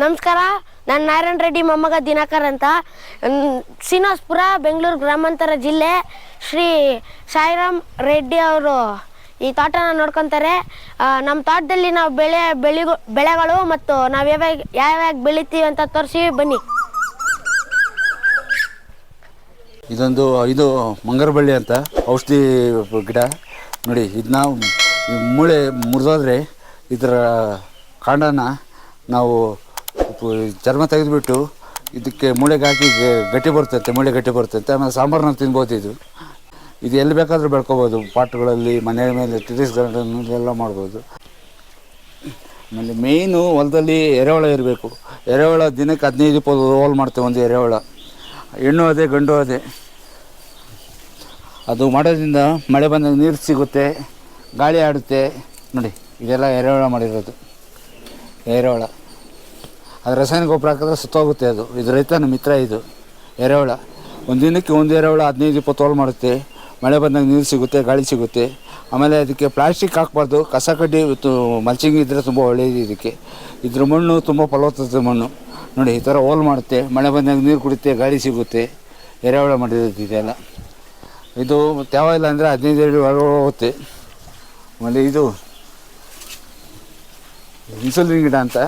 ನಮಸ್ಕಾರ, ನಾನು ನಾರಾಯಣ ರೆಡ್ಡಿ, ಮೊಮ್ಮಗ ದಿನಕರ್ ಅಂತ. ಸಿನೋಸ್ಪುರ ಬೆಂಗಳೂರು ಗ್ರಾಮಾಂತರ ಜಿಲ್ಲೆ ಶ್ರೀ ಸಾಯಿರಾಮ್ ರೆಡ್ಡಿ ಅವರು ಈ ತೋಟನ ನೋಡ್ಕೊತಾರೆ. ನಮ್ಮ ತೋಟದಲ್ಲಿ ನಾವು ಬೆಳೆ ಬೆಳಿ ಬೆಳೆಗಳು ಮತ್ತು ನಾವು ಯಾವ್ಯಾವ ಯಾವ್ಯಾವ ಬೆಳಿತೀವಿ ಅಂತ ತೋರಿಸಿ ಬನ್ನಿ. ಇದೊಂದು, ಇದು ಮಂಗರಬಳ್ಳಿ ಅಂತ, ಔಷಧಿ ಗಿಡ. ನೋಡಿ ಇದನ್ನ ಮೂಳೆ ಮುರಿದೋದ್ರೆ ಇದರ ಕಾಂಡನ ನಾವು ಚರ್ಮ ತೆಗೆದುಬಿಟ್ಟು ಇದಕ್ಕೆ ಮೂಳೆಗೆ ಹಾಕಿ ಗಟ್ಟಿ ಬರ್ತೈತೆ ಮೂಳೆ ಗಟ್ಟಿ ಬರ್ತೈತೆ ಆಮೇಲೆ ಸಾಂಬಾರನ್ನ ತಿನ್ಬೋದು ಇದು. ಇದು ಎಲ್ಲಿ ಬೇಕಾದರೂ ಬೆಳ್ಕೊಬೋದು, ಪಾಟ್ಗಳಲ್ಲಿ ಮನೆ ಮೇಲೆ ಟೆರಿಸ್ ಗಾರ್ಡನ್ ಎಲ್ಲ ಮಾಡ್ಬೋದು. ಆಮೇಲೆ ಮೇಯ್ನು ಹೊಲದಲ್ಲಿ ಎರೆಹುಳ ಇರಬೇಕು. ಎರೆಹುಳ ದಿನಕ್ಕೆ ಹದಿನೈದು ಇಪ್ಪತ್ತು ಹೋಲ್ ಮಾಡ್ತೇವೆ ಒಂದು ಎರೆಹುಳ. ಹೆಣ್ಣು ಅದೇ, ಗಂಡು ಅದೇ. ಅದು ಮಾಡೋದ್ರಿಂದ ಮಳೆ ಬಂದಾಗ ನೀರು ಸಿಗುತ್ತೆ, ಗಾಳಿ ಆಡುತ್ತೆ. ನೋಡಿ, ಇದೆಲ್ಲ ಎರೆಹುಳ ಮಾಡಿರೋದು. ಎರೆಹುಳ. ಅದು ರಾಸಾಯನಿಕ ಗೊಬ್ಬರ ಹಾಕಿದ್ರೆ ಸುತ್ತೋಗುತ್ತೆ ಅದು. ಇದು ರೈತನ ಮಿತ್ರ ಇದು, ಎರೆಹುಳ. ಒಂದು ದಿನಕ್ಕೆ ಒಂದು ಎರೆಹುಳ ಹದಿನೈದು, ಇಪ್ಪತ್ತು ಹೋಲ್ ಮಾಡುತ್ತೆ. ಮಳೆ ಬಂದಾಗ ನೀರು ಸಿಗುತ್ತೆ, ಗಾಳಿ ಸಿಗುತ್ತೆ. ಆಮೇಲೆ ಅದಕ್ಕೆ ಪ್ಲಾಸ್ಟಿಕ್ ಹಾಕ್ಬಾರ್ದು. ಕಸ ಕಡ್ಡಿ ಮಲ್ಚಿಂಗ್ ಇದ್ದರೆ ತುಂಬ ಒಳ್ಳೆಯದು ಇದಕ್ಕೆ. ಇದ್ರ ಮಣ್ಣು ತುಂಬ ಫಲವತ್ತತೆ ಮಣ್ಣು. ನೋಡಿ, ಈ ಥರ ಹೋಲ್ ಮಾಡುತ್ತೆ. ಮಳೆ ಬಂದಾಗ ನೀರು ಕುಡಿಯುತ್ತೆ, ಗಾಳಿ ಸಿಗುತ್ತೆ. ಎರೆಹುಳ ಮಾಡಿರೋದು ಇದೆಲ್ಲ. ಇದು ತ್ಯಾವ ಇಲ್ಲ ಅಂದರೆ ಹದಿನೈದು, ಎರಡು ಹೋಗುತ್ತೆ. ಆಮೇಲೆ ಇದು, ಇನ್ಸುಲಿನ್ ಗಿಡ ಅಂತ.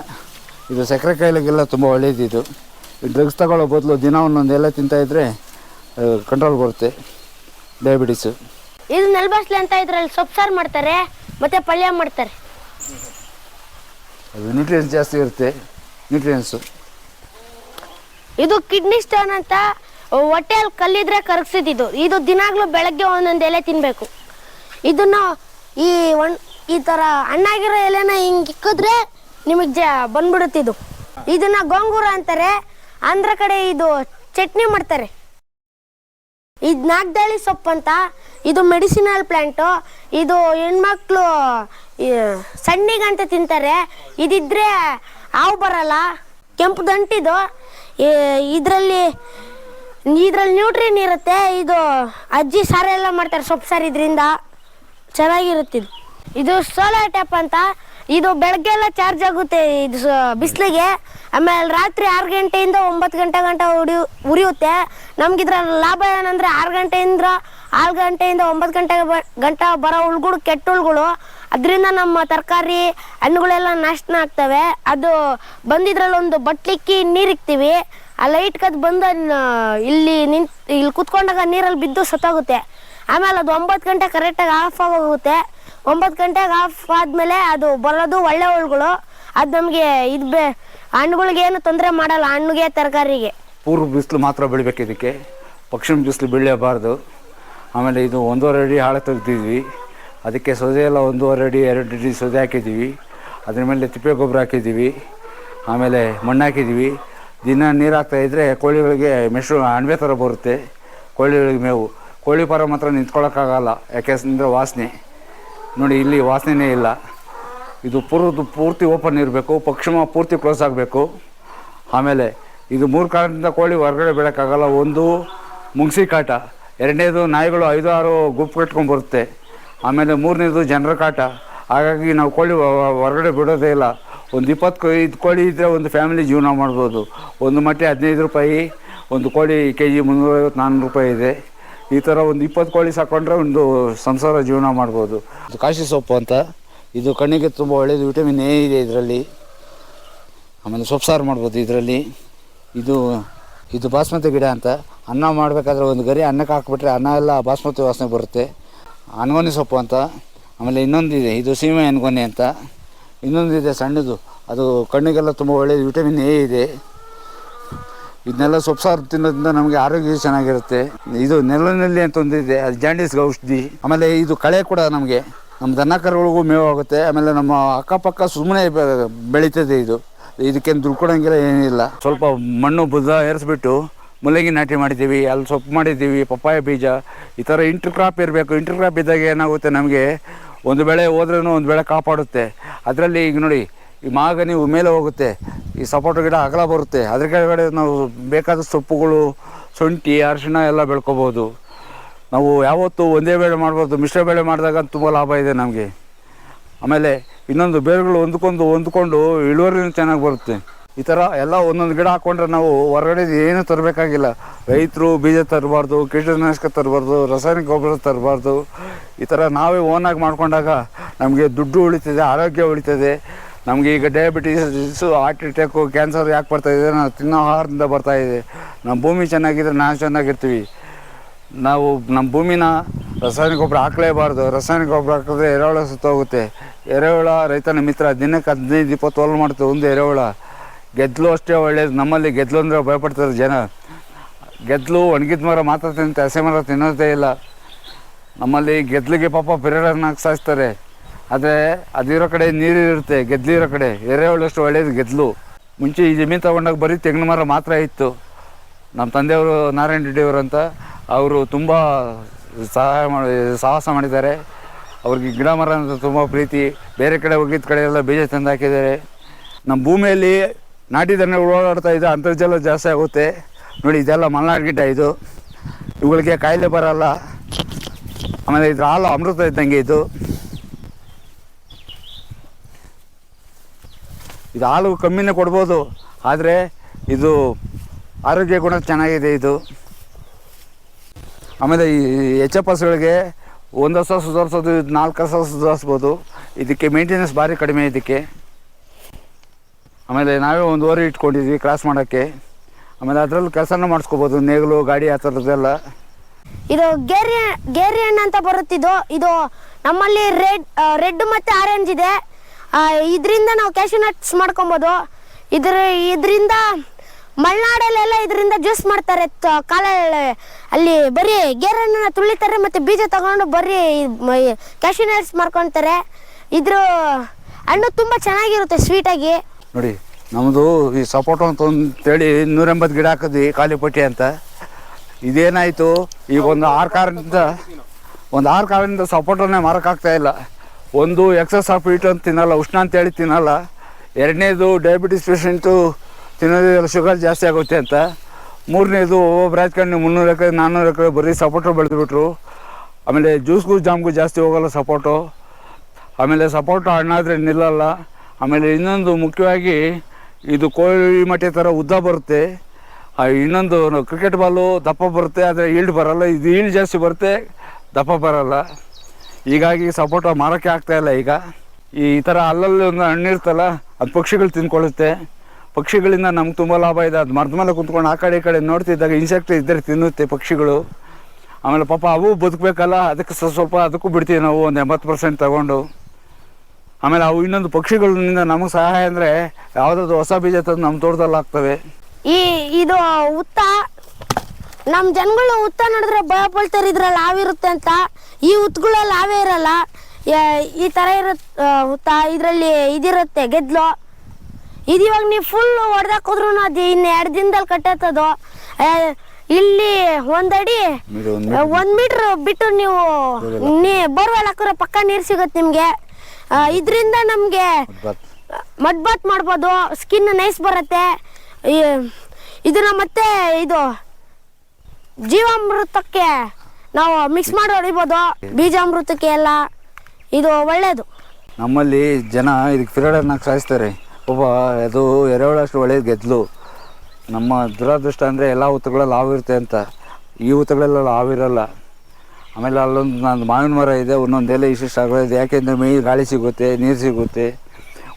ಇದು ಸಕ್ಕರೆ ಕಾಯಿಲೆಗೆಲ್ಲ ತುಂಬ ಒಳ್ಳೆಯದು ಇದು ಡ್ರಗ್ಸ್ ತಗೊಳ್ಳೋ ಬದಲು ದಿನ ಒಂದೊಂದೆಲ್ಲ ತಿಂತಾಯಿದ್ರೆ ಕಂಟ್ರೋಲ್ ಬರುತ್ತೆ. ಡಯಾಬಿಟಿಸು ಇದು ನೆಲ್ಬಾಸ್ಲಿ ಅಂತ ಇದ್ರಲ್ಲಿ ಸೊಪ್ಪು ಸಾರು ಮಾಡ್ತಾರೆ ಮತ್ತೆ ಪಲ್ಯ ಮಾಡ್ತಾರೆ. ಅದು ನ್ಯೂಟ್ರಿಯನ್ಸ್ ಜಾಸ್ತಿ ಇರುತ್ತೆ. ನ್ಯೂಟ್ರಿಯನ್ಸು ಇದು ಕಿಡ್ನಿ ಸ್ಟೋನ್ ಅಂತ ಹೊಟ್ಟೆಯಲ್ಲಿ ಕಲ್ಲಿದ್ರೆ ಕರಗಿಸಿದ್ದು ಇದು ದಿನಾಗ್ಲೂ ಬೆಳಗ್ಗೆ ಒಂದೊಂದು ಎಲೆ ತಿನ್ನಬೇಕು ಇದನ್ನು ಈ ಒಣ ಈ ಥರ ಹಣ್ಣಾಗಿರೋ ಎಲೆನ ಹಿಂಗೆ ಇಕ್ಕಿದ್ರೆ ನಿಮಗೆ ಜ ಬಂದ್ಬಿಡುತ್ತೆ ಇದು. ಇದನ್ನ ಗೋಂಗೂರ ಅಂತಾರೆ. ಆಂಧ್ರ ಕಡೆ ಇದು ಚಟ್ನಿ ಮಾಡ್ತಾರೆ. ಇದು ನಾಗ್ದಾಳಿ ಸೊಪ್ಪು ಅಂತ. ಇದು ಮೆಡಿಸಿನಲ್ ಪ್ಲ್ಯಾಂಟು ಇದು ಹೆಣ್ಮಕ್ಳು ಸಣ್ಣಿಗೆ ಸಣ್ಣಿಗಂತ ತಿಂತಾರೆ. ಇದಿದ್ರೆ ಹಾವು ಬರಲ್ಲ. ಕೆಂಪು ದಂಟಿದು ಇದರಲ್ಲಿ ಇದರಲ್ಲಿ ನ್ಯೂಟ್ರಿನ್ ಇರುತ್ತೆ. ಇದು ಅಜ್ಜಿ ಸಾರೆಲ್ಲ ಮಾಡ್ತಾರೆ ಸೊಪ್ಪು ಸಾರು ಇದರಿಂದ. ಚೆನ್ನಾಗಿರುತ್ತೆ ಇದು. ಇದು ಸೋಲಾರ್ ಟ್ಯಾಪ್ ಅಂತ. ಇದು ಬೆಳಗ್ಗೆ ಎಲ್ಲ ಚಾರ್ಜ್ ಆಗುತ್ತೆ ಇದು ಬಿಸಿಲಿಗೆ. ಆಮೇಲೆ ರಾತ್ರಿ ಆರು ಗಂಟೆಯಿಂದ ಒಂಬತ್ತು ಗಂಟೆ ಗಂಟ ಉಡಿ, ಉರಿಯುತ್ತೆ. ನಮ್ಗೆ ಇದ್ರ ಲಾಭ ಏನಂದ್ರೆ ಆರು ಗಂಟೆಯಿಂದ ಆರು ಗಂಟೆಯಿಂದ ಒಂಬತ್ತು ಗಂಟೆ ಗಂಟೆ ಬರೋ ಹುಳುಗಳು ಕೆಟ್ಟ ಹುಳುಗಳು ಅದರಿಂದ ನಮ್ಮ ತರಕಾರಿ ಹಣ್ಣುಗಳೆಲ್ಲ ನಾಶನ ಆಗ್ತವೆ. ಅದು ಬಂದಿದ್ರಲ್ಲಿ ಒಂದು ಬಟ್ಲಿಕ್ಕಿ ನೀರಿಕ್ತೀವಿ ಆ ಲೈಟ್ ಕದ್ ಬಂದು ಇಲ್ಲಿ ನಿಂತ್, ಇಲ್ಲಿ ಕುತ್ಕೊಂಡಾಗ ನೀರಲ್ಲಿ ಬಿದ್ದು ಸತ್ತೋಗುತ್ತೆ. ಆಮೇಲೆ ಅದು ಒಂಬತ್ತು ಗಂಟೆ ಕರೆಕ್ಟಾಗಿ ಆಫ್ ಆಗೋಗುತ್ತೆ ಒಂಬತ್ತು ಗಂಟೆಗೆ ಆಫ್ ಆದಮೇಲೆ ಅದು ಬರೋದು ಒಳ್ಳೆ ಹುಳುಗಳು ಅದು ನಮಗೆ ಇದು ಬೇ ಹಣ್ಣುಗಳಿಗೇನು ತೊಂದರೆ ಮಾಡಲ್ಲ, ಹಣ್ಣಿಗೆ, ತರಕಾರಿಗೆ. ಪೂರ್ವ ಬಿಸಿಲು ಮಾತ್ರ ಬೆಳಿಬೇಕು ಇದಕ್ಕೆ. ಪಶ್ಚಿಮ ಬಿಸಿಲು ಬೆಳೆಯಬಾರ್ದು ಆಮೇಲೆ ಇದು ಒಂದೂವರೆ ಅಡಿ ಆಳ ತೆಗ್ದಿದ್ವಿ. ಅದಕ್ಕೆ ಸೊದೆ ಎಲ್ಲ ಒಂದೂವರೆ ಅಡಿ, ಎರಡು ಅಡಿ ಸೊದೆ ಹಾಕಿದ್ದೀವಿ. ಅದ್ರ ಮೇಲೆ ತಿಪ್ಪೆ ಗೊಬ್ಬರ ಹಾಕಿದ್ದೀವಿ. ಆಮೇಲೆ ಮಣ್ಣು ಹಾಕಿದ್ದೀವಿ. ದಿನ ನೀರು ಹಾಕ್ತಾ ಇದ್ದರೆ ಕೋಳಿಗಳಿಗೆ ಮೆಶ್ರು ಅಣಬೆ ಥರ ಬರುತ್ತೆ. ಕೋಳಿಗಳಿಗೆ ಮೇವು. ಕೋಳಿ ಫಾರಂ ಮಾತ್ರ ನಿಂತ್ಕೊಳ್ಳೋಕ್ಕಾಗಲ್ಲ ಯಾಕೆಂದರೆ ವಾಸನೆ. ನೋಡಿ, ಇಲ್ಲಿ ವಾಸನೆನೇ ಇಲ್ಲ. ಇದು ಪೂರ್ವದ ಪೂರ್ತಿ ಓಪನ್ ಇರಬೇಕು ಪಶ್ಚಿಮ ಪೂರ್ತಿ ಕ್ಲೋಸ್ ಆಗಬೇಕು. ಆಮೇಲೆ ಇದು ಮೂರು ಕಾರಣದಿಂದ ಕೋಳಿ ಹೊರಗಡೆ ಬೀಳೋಕ್ಕಾಗಲ್ಲ. ಒಂದು ಮುಂಗ್ಸಿ ಕಾಟ. ಎರಡನೇದು, ನಾಯಿಗಳು ಐದು, ಆರು ಗುಂಪು ಕಟ್ಕೊಂಡು ಬರುತ್ತೆ. ಆಮೇಲೆ ಮೂರನೇದು, ಜನರ ಕಾಟ. ಹಾಗಾಗಿ ನಾವು ಕೋಳಿ ಹೊರಗಡೆ ಬಿಡೋದೇ ಇಲ್ಲ. ಒಂದು ಇಪ್ಪತ್ತು ಐದು ಕೋಳಿ ಇದ್ದರೆ ಒಂದು ಫ್ಯಾಮಿಲಿ ಜೀವನ ಮಾಡ್ಬೋದು. ಒಂದು ಮೊಟ್ಟೆ ಹದಿನೈದು ರೂಪಾಯಿ, ಒಂದು ಕೋಳಿ ಕೆ ಜಿ ಮುನ್ನೂರೈವತ್ತು ನಾನ್ನೂರು ರೂಪಾಯಿ ಇದೆ. ಈ ಥರ ಒಂದು ಇಪ್ಪತ್ತು ಕೋಳಿ ಸಾಕೊಂಡ್ರೆ ಒಂದು ಸಂಸಾರ ಜೀವನ ಮಾಡ್ಬೋದು. ಇದು ಕಾಶಿ ಸೊಪ್ಪು ಅಂತ. ಇದು ಕಣ್ಣಿಗೆ ತುಂಬ ಒಳ್ಳೆಯದು ವಿಟಮಿನ್ ಎ ಇದೆ ಇದರಲ್ಲಿ. ಆಮೇಲೆ ಸೊಪ್ಪು ಸಾರು ಮಾಡ್ಬೋದು ಇದರಲ್ಲಿ. ಇದು ಇದು ಬಾಸ್ಮತಿ ಗಿಡ ಅಂತ. ಅನ್ನ ಮಾಡಬೇಕಾದ್ರೆ ಒಂದು ಗರಿ ಅನ್ನಕ್ಕೆ ಹಾಕ್ಬಿಟ್ರೆ ಅನ್ನ ಎಲ್ಲ ಬಾಸ್ಮತಿ ವಾಸನೆ ಬರುತ್ತೆ. ಅನ್ಗೊನೆ ಸೊಪ್ಪು ಅಂತ. ಆಮೇಲೆ ಇನ್ನೊಂದು ಇದೆ ಇದು ಸೀಮೆ ಅನ್ಗೊನೆ ಅಂತ. ಇನ್ನೊಂದು ಇದೆ ಸಣ್ಣದು. ಅದು ಕಣ್ಣಿಗೆಲ್ಲ ತುಂಬ ಒಳ್ಳೆಯದು ವಿಟಮಿನ್ ಎ ಇದೆ. ಇದನ್ನೆಲ್ಲ ಸೊಪ್ಪು ತಿನ್ನೋದ್ರಿಂದ ನಮಗೆ ಆರೋಗ್ಯ ಚೆನ್ನಾಗಿರುತ್ತೆ. ಇದು ನೆಲನಲ್ಲಿ ಅಂತ ಒಂದಿದೆ ಅದು ಜಾಂಡೀಸ್ಗೆ ಔಷಧಿ. ಆಮೇಲೆ ಇದು ಕಳೆ ಕೂಡ ನಮಗೆ. ನಮ್ಮ ದನ ಕರುಗಳಿಗೂ ಮೇವು ಆಗುತ್ತೆ. ಆಮೇಲೆ ನಮ್ಮ ಅಕ್ಕಪಕ್ಕ ಸುಮ್ಮನೆ ಬೆಳೀತದೆ ಇದು. ಇದಕ್ಕೇನು ದುಡ್ಡು ಕೊಡೋಂಗಿಲ್ಲ, ಏನಿಲ್ಲ. ಸ್ವಲ್ಪ ಮಣ್ಣು ಬುದ್ಧ ಏರಿಸ್ಬಿಟ್ಟು ಮುಲ್ಲಂಗಿ ನಾಟಿ ಮಾಡಿದ್ದೀವಿ, ಅಲ್ಲಿ ಸೊಪ್ಪು ಮಾಡಿದ್ದೀವಿ, ಪಪ್ಪಾಯ ಬೀಜ, ಈ ಥರ ಇಂಟ್ರ್ ಕ್ರಾಪ್ ಇರಬೇಕು. ಇಂಟ್ರ್ ಕ್ರಾಪ್ ಇದ್ದಾಗ ಏನಾಗುತ್ತೆ ನಮಗೆ, ಒಂದು ಬೆಳೆ ಹೋದ್ರೂ ಒಂದು ಬೆಳೆ ಕಾಪಾಡುತ್ತೆ. ಅದರಲ್ಲಿ ಈಗ ನೋಡಿ ಈ ಮಾಗನಿ ಮೇಲೆ ಹೋಗುತ್ತೆ, ಈ ಸಪೋಟ ಗಿಡ ಅಗಲ ಬರುತ್ತೆ, ಅದ್ರ ಕೆಳಗಡೆ ನಾವು ಬೇಕಾದ ಸೊಪ್ಪುಗಳು, ಶುಂಠಿ, ಅರಿಶಿಣ ಎಲ್ಲ ಬೆಳ್ಕೊಬೋದು. ನಾವು ಯಾವತ್ತೂ ಒಂದೇ ಬೆಳೆ ಮಾಡ್ಬೋದು ಮಿಶ್ರ ಬೆಳೆ ಮಾಡಿದಾಗ ತುಂಬ ಲಾಭ ಇದೆ ನಮಗೆ. ಆಮೇಲೆ ಇನ್ನೊಂದು ಬೇರುಗಳು ಹೊಂದ್ಕೊಂಡು ಹೊಂದ್ಕೊಂಡು ಇಳುವರಿನೂ ಚೆನ್ನಾಗಿ ಬರುತ್ತೆ. ಈ ಥರ ಎಲ್ಲ ಒಂದೊಂದು ಗಿಡ ಹಾಕ್ಕೊಂಡ್ರೆ ನಾವು ಹೊರಗಡೆ ಏನು ತರಬೇಕಾಗಿಲ್ಲ. ರೈತರು ಬೀಜ ತರಬಾರ್ದು, ಕೀಟನಾಶಕ ತರಬಾರ್ದು, ರಾಸಾಯನಿಕ ಗೊಬ್ಬರ ತರಬಾರ್ದು. ಈ ಥರ ನಾವೇ ಓನಾಗಿ ಮಾಡ್ಕೊಂಡಾಗ ನಮಗೆ ದುಡ್ಡು ಉಳಿತದೆ, ಆರೋಗ್ಯ ಉಳಿತದೆ. ನಮಗೆ ಈಗ ಡಯಾಬಿಟೀಸು ಹಾರ್ಟ್ ಅಟ್ಯಾಕು ಕ್ಯಾನ್ಸರ್ ಯಾಕೆ ಬರ್ತಾ ಇದೆ? ನಾವು ತಿನ್ನೋ ಆಹಾರದಿಂದ ಬರ್ತಾ ಇದೆ. ನಮ್ಮ ಭೂಮಿ ಚೆನ್ನಾಗಿದ್ರೆ ನಾವು ಚೆನ್ನಾಗಿರ್ತೀವಿ. ನಾವು ನಮ್ಮ ಭೂಮಿನ ರಾಸಾಯನಿಕ ಗೊಬ್ಬರ ಹಾಕಲೇಬಾರ್ದು. ರಾಸಾಯನಿಕ ಗೊಬ್ಬರ ಹಾಕಿದ್ರೆ ಎರೆಹುಳ ಸುತ್ತೋಗುತ್ತೆ. ಎರೆಹುಳ ರೈತನ ಮಿತ್ರ, ದಿನಕ್ಕೆ ಹದಿನೈದು ಇಪ್ಪತ್ತು ಹೊಲ ಮಾಡ್ತದೆ ಒಂದು ಎರೆಹುಳ. ಗೆದ್ದಲು ಅಷ್ಟೇ ಒಳ್ಳೇದು. ನಮ್ಮಲ್ಲಿ ಗೆದ್ದಲು ಅಂದರೆ ಭಯಪಡ್ತಾರೆ ಜನ. ಗೆದ್ದಲು ಒಣಗಿದ ಮರ ಮಾತ್ರ ತಿಂತೆ ಹಸೆ ಮರ ತಿನ್ನೋದೇ ಇಲ್ಲ. ನಮ್ಮಲ್ಲಿ ಗೆದ್ದಲಿಗೆ ಪಾಪ ಪಿರಿಯಡನ್ನ ಸಾಯಿಸ್ತಾರೆ. ಆದರೆ ಅದಿರೋ ಕಡೆ ನೀರು ಇರುತ್ತೆ ಗೆದ್ಲಿರೋ ಕಡೆ. ಎರೆಹುಳಷ್ಟು ಒಳ್ಳೇದು ಗೆದ್ದಲು ಮುಂಚೆ ಈ ಜಮೀನು ತೊಗೊಂಡಾಗ ಬರೀ ತೆಂಗಿನ ಮರ ಮಾತ್ರ ಇತ್ತು. ನಮ್ಮ ತಂದೆಯವರು ನಾರಾಯಣ ರೆಡ್ಡಿಯವರು ಅಂತ, ಅವರು ತುಂಬ ಸಹಾಯ ಮಾಡಿ ಸಾಹಸ ಮಾಡಿದ್ದಾರೆ. ಅವ್ರಿಗೆ ಗಿಡ ಮರ ಅಂತ ತುಂಬ ಪ್ರೀತಿ. ಬೇರೆ ಕಡೆ ಹೋಗಿದ್ದ ಕಡೆ ಎಲ್ಲ ಬೀಜ ತಂದು ಹಾಕಿದ್ದಾರೆ. ನಮ್ಮ ಭೂಮಿಯಲ್ಲಿ ನಾಟಿ ದನ ಓಡಾಡ್ತಾ ಇದೆ ಅಂತರ್ಜಲ ಜಾಸ್ತಿ ಆಗುತ್ತೆ. ನೋಡಿ, ಇದೆಲ್ಲ ಮಲ್ನಾಡು ಗಿಡ ಇದು. ಇವುಗಳಿಗೆ ಕಾಯಿಲೆ ಬರಲ್ಲ. ಆಮೇಲೆ ಇದ್ರ ಹಾಲು ಅಮೃತ ಇದ್ದಂಗೆ ಇದು. ಇದು ಹಾಲು ಕಮ್ಮಿನೇ ಕೊಡ್ಬೋದು, ಆದರೆ ಇದು ಆರೋಗ್ಯ ಗುಣ ಚೆನ್ನಾಗಿದೆ ಇದು. ಆಮೇಲೆ ಈ ಎಚ್ ಎಫ್ ಹಸುಗಳಿಗೆ ಒಂದು ಹಸ ಸುಧಾರಿಸೋದು, ಇದು ನಾಲ್ಕು ಹಸ ಸುಧಾರಿಸ್ಬೋದು. ಇದಕ್ಕೆ ಮೇಂಟೆನೆನ್ಸ್ ಭಾರಿ ಕಡಿಮೆ ಇದಕ್ಕೆ. ಆಮೇಲೆ ನಾವೇ ಒಂದು ಓರಿ ಇಟ್ಕೊಂಡಿದ್ವಿ ಕ್ರಾಸ್ ಮಾಡೋಕ್ಕೆ. ಆಮೇಲೆ ಅದರಲ್ಲಿ ಕೆಲಸನೂ ಮಾಡಿಸ್ಕೋಬೋದು, ನೇಗಿಲು, ಗಾಡಿ ಆ ಥರದ್ದೆಲ್ಲ. ಇದು ಗೇರಿ ಗೇರಿ ಹಣ್ಣು ಅಂತ ಬರುತ್ತಿದ್ದು, ಇದು ನಮ್ಮಲ್ಲಿ ರೆಡ್ ರೆಡ್ ಮತ್ತೆ ಆರೆಂಜ್ ಇದೆ. ಇದರಿಂದ ನಾವು ಕ್ಯಾಶ್ಯೂ ನಟ್ಸ್ ಮಾಡ್ಕೊಬೋದು. ಇದ್ರ, ಇದರಿಂದ ಮಲೆನಾಡಲ್ಲೆಲ್ಲ ಇದರಿಂದ ಜ್ಯೂಸ್ ಮಾಡ್ತಾರೆ. ಕಾಲ ಅಲ್ಲಿ ಬರೀ ಗೇರನ್ನ ತುಳಿತಾರೆ ಮತ್ತು ಬೀಜ ತಗೊಂಡು ಬರೀ ಕ್ಯಾಶ್ಯೂ ನಟ್ಸ್ ಮಾಡ್ಕೊತಾರೆ. ಇದ್ರ ಹಣ್ಣು ತುಂಬ ಚೆನ್ನಾಗಿರುತ್ತೆ ಸ್ವೀಟಾಗಿ ನೋಡಿ ನಮ್ಮದು ಈ ಸಪೋಟ ಅಂತ ಅಂತೇಳಿ ನೂರೆಂಬತ್ತು ಗಿಡ ಹಾಕಿದ್ವಿ ಖಾಲಿಪಟ್ಟಿ ಅಂತ. ಇದೇನಾಯಿತು, ಈಗ ಒಂದು ಆರು ಕಾರಣದಿಂದ ಒಂದು ಆರು ಕಾರಣದಿಂದ ಸಪೋಟನೇ ಮಾರಕ್ಕಾಗ್ತಾ ಇಲ್ಲ. ಒಂದು ಎಕ್ಸಸ್ ಆಫ್ ಹೀಟ್ ಅಂತ ತಿನ್ನಲ್ಲ, ಉಷ್ಣ ಅಂತೇಳಿ ತಿನ್ನಲ್ಲ. ಎರಡನೇದು ಡಯಾಬಿಟಿಸ್ ಪೇಷೆಂಟು ತಿನ್ನೋದ್ರಲ್ಲಿ ಶುಗರ್ ಜಾಸ್ತಿ ಆಗುತ್ತೆ ಅಂತ. ಮೂರನೇದು ಒಬ್ಬೊಬ್ಬರು ರಾಜಕಾರಣಿ ಮುನ್ನೂರು ಎಕರೆ ನಾನ್ನೂರು ಎಕರೆ ಬರೀ ಸಪೋಟೊ ಬೆಳೆದ್ಬಿಟ್ರು. ಆಮೇಲೆ ಜ್ಯೂಸ್ಗೂ ಜಾಮ್ಗೂ ಜಾಸ್ತಿ ಹೋಗಲ್ಲ ಸಪೋಟೊ ಆಮೇಲೆ ಸಪೋರ್ಟು ಹಣ್ಣಾದರೆ ನಿಲ್ಲಲ್ಲ. ಆಮೇಲೆ ಇನ್ನೊಂದು ಮುಖ್ಯವಾಗಿ ಇದು ಕೋಳಿ ಮಟ್ಟೆ ಥರ ಉದ್ದ ಬರುತ್ತೆ. ಇನ್ನೊಂದು ಕ್ರಿಕೆಟ್ ಬಾಲು ದಪ್ಪ ಬರುತ್ತೆ, ಆದರೆ ಈಲ್ಡ್ ಬರಲ್ಲ. ಇದು ಈಲ್ಡ್ ಜಾಸ್ತಿ ಬರುತ್ತೆ, ದಪ್ಪ ಬರಲ್ಲ. ಹೀಗಾಗಿ ಸಪೋಟ ಮಾರೋಕ್ಕೆ ಆಗ್ತಾ ಇಲ್ಲ ಈಗ. ಈ ಥರ ಅಲ್ಲಲ್ಲಿ ಒಂದು ಹಣ್ಣು ಇರ್ತಲ್ಲ ಅದು ಪಕ್ಷಿಗಳು ತಿನ್ಕೊಳ್ಳುತ್ತೆ ಪಕ್ಷಿಗಳಿಂದ ನಮ್ಗೆ ತುಂಬ ಲಾಭ ಇದೆ. ಅದು ಮರದ ಮೇಲೆ ಕುತ್ಕೊಂಡು ಆ ಕಡೆ ಈ ಕಡೆ ನೋಡ್ತಿದ್ದಾಗ ಇನ್ಸೆಕ್ಟ್ ಇದ್ದರೆ ತಿನ್ನುತ್ತೆ ಪಕ್ಷಿಗಳು. ಆಮೇಲೆ ಪಾಪ ಅವು ಬದುಕಬೇಕಲ್ಲ, ಅದಕ್ಕೆ ಸ್ವಲ್ಪ ಸ್ವಲ್ಪ ಅದಕ್ಕೂ ಬಿಡ್ತೀವಿ ನಾವು, ಒಂದು ಎಂಬತ್ತು ಪರ್ಸೆಂಟ್ ತಗೊಂಡು. ಆಮೇಲೆ ಅವು ಇನ್ನೊಂದು ಪಕ್ಷಿಗಳಿಂದ ನಮಗೆ ಸಹಾಯ ಅಂದರೆ ಯಾವುದಾದ್ರು ಹೊಸ ಬೀಜ ತಂದು ನಮ್ಮ ತೋಟದಲ್ಲಿ ಆಗ್ತವೆ ಈ, ಇದು ಉತ್ತ ನಮ್ಮ ಜನಗಳು ಉತ್ತ ನೋಡಿದ್ರೆ ಭಯ ಪಡ್ತಾರೆ ಇದ್ರಲ್ಲಿ ಹಾವಿರುತ್ತೆ ಅಂತ ಈ ಉತ್ಗಳ ಹಾವೇ ಇರಲ್ಲ. ಈ ಥರ ಇರುತ್ತೆ ಹುತ್ತ ಇದರಲ್ಲಿ ಇದಿರುತ್ತೆ ಗೆದ್ಲು. ಇದು ಇವಾಗ ನೀವು ಫುಲ್ ಹೊಡೆದಾಕೋದ್ರು ಅದು ಇನ್ನು ಎರಡು ದಿನದಲ್ಲಿ ಕಟ್ಟತ್ತದು. ಇಲ್ಲಿ ಒಂದಡಿ ಒಂದು ಮೀಟರ್ ಬಿಟ್ಟು ನೀವು ನೀ ಬೋರ್ವೆಲ್ ಹಾಕಿದ್ರೆ ಪಕ್ಕ ನೀರು ಸಿಗುತ್ತೆ ನಿಮಗೆ. ಇದರಿಂದ ನಮಗೆ ಬತ್- ಮಡ್ಬಾತ್ ಮಾಡ್ಬೋದು ಸ್ಕಿನ್ ನೈಸ್ ಬರುತ್ತೆ. ಇದನ್ನ ಮತ್ತೆ ಇದು ಜೀವಾಮೃತಕ್ಕೆ ನಾವು ಮಿಕ್ಸ್ ಮಾಡಿ ಹೊಡಿಬೋದು. ಬೀಜಾಮೃತಕ್ಕೆ ಎಲ್ಲ ಇದು ಒಳ್ಳೇದು. ನಮ್ಮಲ್ಲಿ ಜನ ಇದಕ್ಕೆ ಪಿರಿಯಡನ್ನ ಸಾಯಿಸ್ತಾರೆ. ಒಬ್ಬ ಅದು ಎರೆಹುಳಷ್ಟು ಒಳ್ಳೇದು ಗೆದ್ದಲು ನಮ್ಮ ದುರಾದೃಷ್ಟ ಅಂದರೆ ಎಲ್ಲ ಹುತ್ತಗಳಲ್ಲಿ ಹಾವಿರುತ್ತೆ ಅಂತ. ಈ ಹುತ್ತಗಳೆಲ್ಲ ಹಾವಿರಲ್ಲ ಆಮೇಲೆ ಅಲ್ಲೊಂದು ನಾನು ಮಾವಿನ ಮರ ಇದೆ, ಒಂದೊಂದು ಎಲೆ ಆಗೋದು ಯಾಕೆಂದರೆ ಮೈ ಗಾಳಿ ಸಿಗುತ್ತೆ, ನೀರು ಸಿಗುತ್ತೆ.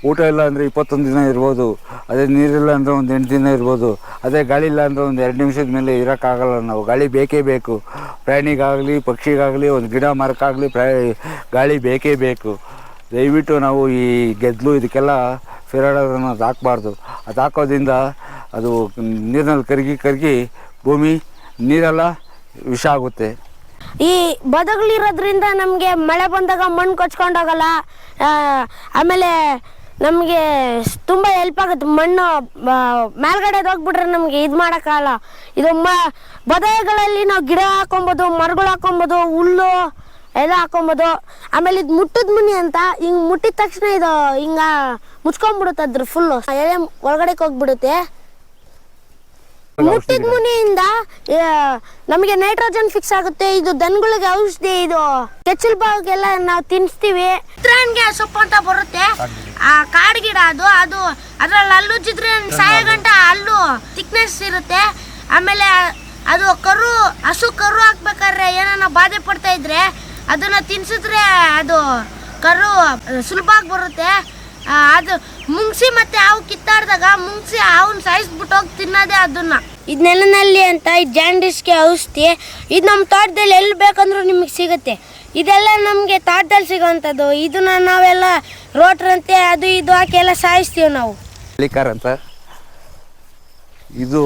ಊಟ ಇಲ್ಲ ಅಂದರೆ ಇಪ್ಪತ್ತೊಂದು ದಿನ ಇರ್ಬೋದು. ಅದೇ ನೀರಿಲ್ಲ ಅಂದರೆ ಒಂದು ಎಂಟು ದಿನ ಇರ್ಬೋದು. ಅದೇ ಗಾಳಿ ಇಲ್ಲ ಅಂದರೆ ಒಂದು ಎರಡು ನಿಮಿಷದ ಮೇಲೆ ಇರೋಕ್ಕಾಗಲ್ಲ. ನಾವು ಗಾಳಿ ಬೇಕೇ ಬೇಕು. ಪ್ರಾಣಿಗಾಗಲಿ, ಪಕ್ಷಿಗಾಗಲಿ, ಒಂದು ಗಿಡ ಮರಕ್ಕಾಗಲಿ ಪ್ರಾ ಗಾಳಿ ಬೇಕೇ ಬೇಕು. ದಯವಿಟ್ಟು ನಾವು ಈ ಗೆದ್ಲು ಇದಕ್ಕೆಲ್ಲ ಫಿರಾಡೋದನ್ನು ಅದು ಹಾಕ್ಬಾರ್ದು ಅದು ಹಾಕೋದ್ರಿಂದ ಅದು ನೀರಿನಲ್ಲಿ ಕರಗಿ ಕರಗಿ ಭೂಮಿ, ನೀರೆಲ್ಲ ವಿಷ ಆಗುತ್ತೆ. ಈ ಬದಗಳಿರೋದ್ರಿಂದ ನಮಗೆ ಮಳೆ ಬಂದಾಗ ಮಣ್ಣು ಕೊಚ್ಕೊಂಡೋಗಲ್ಲ. ಆಮೇಲೆ ನಮಗೆ ತುಂಬ ಹೆಲ್ಪ್ ಆಗುತ್ತೆ. ಮಣ್ಣು ಮೇಲ್ಗಡೆ ಹೋಗ್ಬಿಟ್ರೆ ನಮಗೆ ಇದು ಮಾಡೋಕ್ಕಾಗಲ್ಲ. ಇದು ಮ, ಬದಗಳಲ್ಲಿ ನಾವು ಗಿಡ ಹಾಕೊಬೋದು, ಮರಗಳು ಹಾಕೊಬೋದು, ಹುಲ್ಲು ಎಲ್ಲ ಹಾಕೊಬೋದು. ಆಮೇಲೆ ಇದು ಮುಟ್ಟಿದ ಮುನಿ ಅಂತ ಹಿಂಗೆ ಮುಟ್ಟಿದ ತಕ್ಷಣ ಇದು ಹಿಂಗೆ ಮುಚ್ಕೊಂಬಿಡುತ್ತೆ ಅದ್ರ ಫುಲ್ಲು ಎಲೆ ಒಳಗಡೆಗೆ ಹೋಗ್ಬಿಡುತ್ತೆ. ಮುಟ್ಟಿದ ಮುನಿಯಿಂದ ನಮಗೆ ನೈಟ್ರೋಜನ್ ಫಿಕ್ಸ್ ಆಗುತ್ತೆ. ಇದು ದನಗಳಿಗೆ ಔಷಧಿ ಇದು. ಕೆಚ್ಚಲ್ ಬಾವಿಗೆಲ್ಲ ನಾವು ತಿನ್ನಿಸ್ತೀವಿ ಚಿತ್ರಾನ್ಗೆ ಸೊಪ್ಪು ಅಂತ ಬರುತ್ತೆ. ಆ ಕಾಡು ಗಿಡ ಅದು ಅದು ಅದ್ರಲ್ಲಿ ಹಲ್ಲುಜ್ಜಿದ್ರೆ ಸಾಯ ಗಂಟ ಅಲ್ಲೂ ಥಿಕ್ನೆಸ್ ಇರುತ್ತೆ. ಆಮೇಲೆ ಅದು ಕರು ಹಸು ಕರು ಹಾಕ್ಬೇಕಾದ್ರೆ ಏನಾನ ಬಾಧೆ ಪಡ್ತಾ ಇದ್ರೆ ಅದನ್ನ ತಿನ್ಸಿದ್ರೆ ಅದು ಕರು ಸುಲಭವಾಗಿ ಬರುತ್ತೆ. ಆ, ಅದು ಮುಂಗ್ಸಿ ಮತ್ತೆ ಹಾವು ಕಿತ್ತಾಡ್ದಾಗ ಮುಂಗ್ಸಿ ಹಾವನ್ನ ಸಾಯಿಸ್ಬಿಟ್ಟು ಹೋಗಿ ತಿನ್ನೋದೇ ಅದನ್ನ. ಇದು ನೆಲನಲ್ಲಿ ಅಂತ ಇದು ಜಾಂಡಿಸ್ಗೆ ಔಷಧಿ. ಇದು ನಮ್ಮ ತೋಟದಲ್ಲಿ ಎಲ್ಲಿ ಬೇಕಂದ್ರೂ ನಿಮಗೆ ಸಿಗುತ್ತೆ. ಇದೆಲ್ಲ ನಮಗೆ ತೋಟದಲ್ಲಿ ಸಿಗೋವಂಥದ್ದು. ಇದನ್ನ ನಾವೆಲ್ಲ ರೋಟ್ರಂತೆ ಅದು ಇದು ಹಾಕಿ ಎಲ್ಲ ಸಾಯಿಸ್ತೀವಿ ನಾವು. ಹಳ್ಳಿಕಾರ ಅಂತ. ಇದು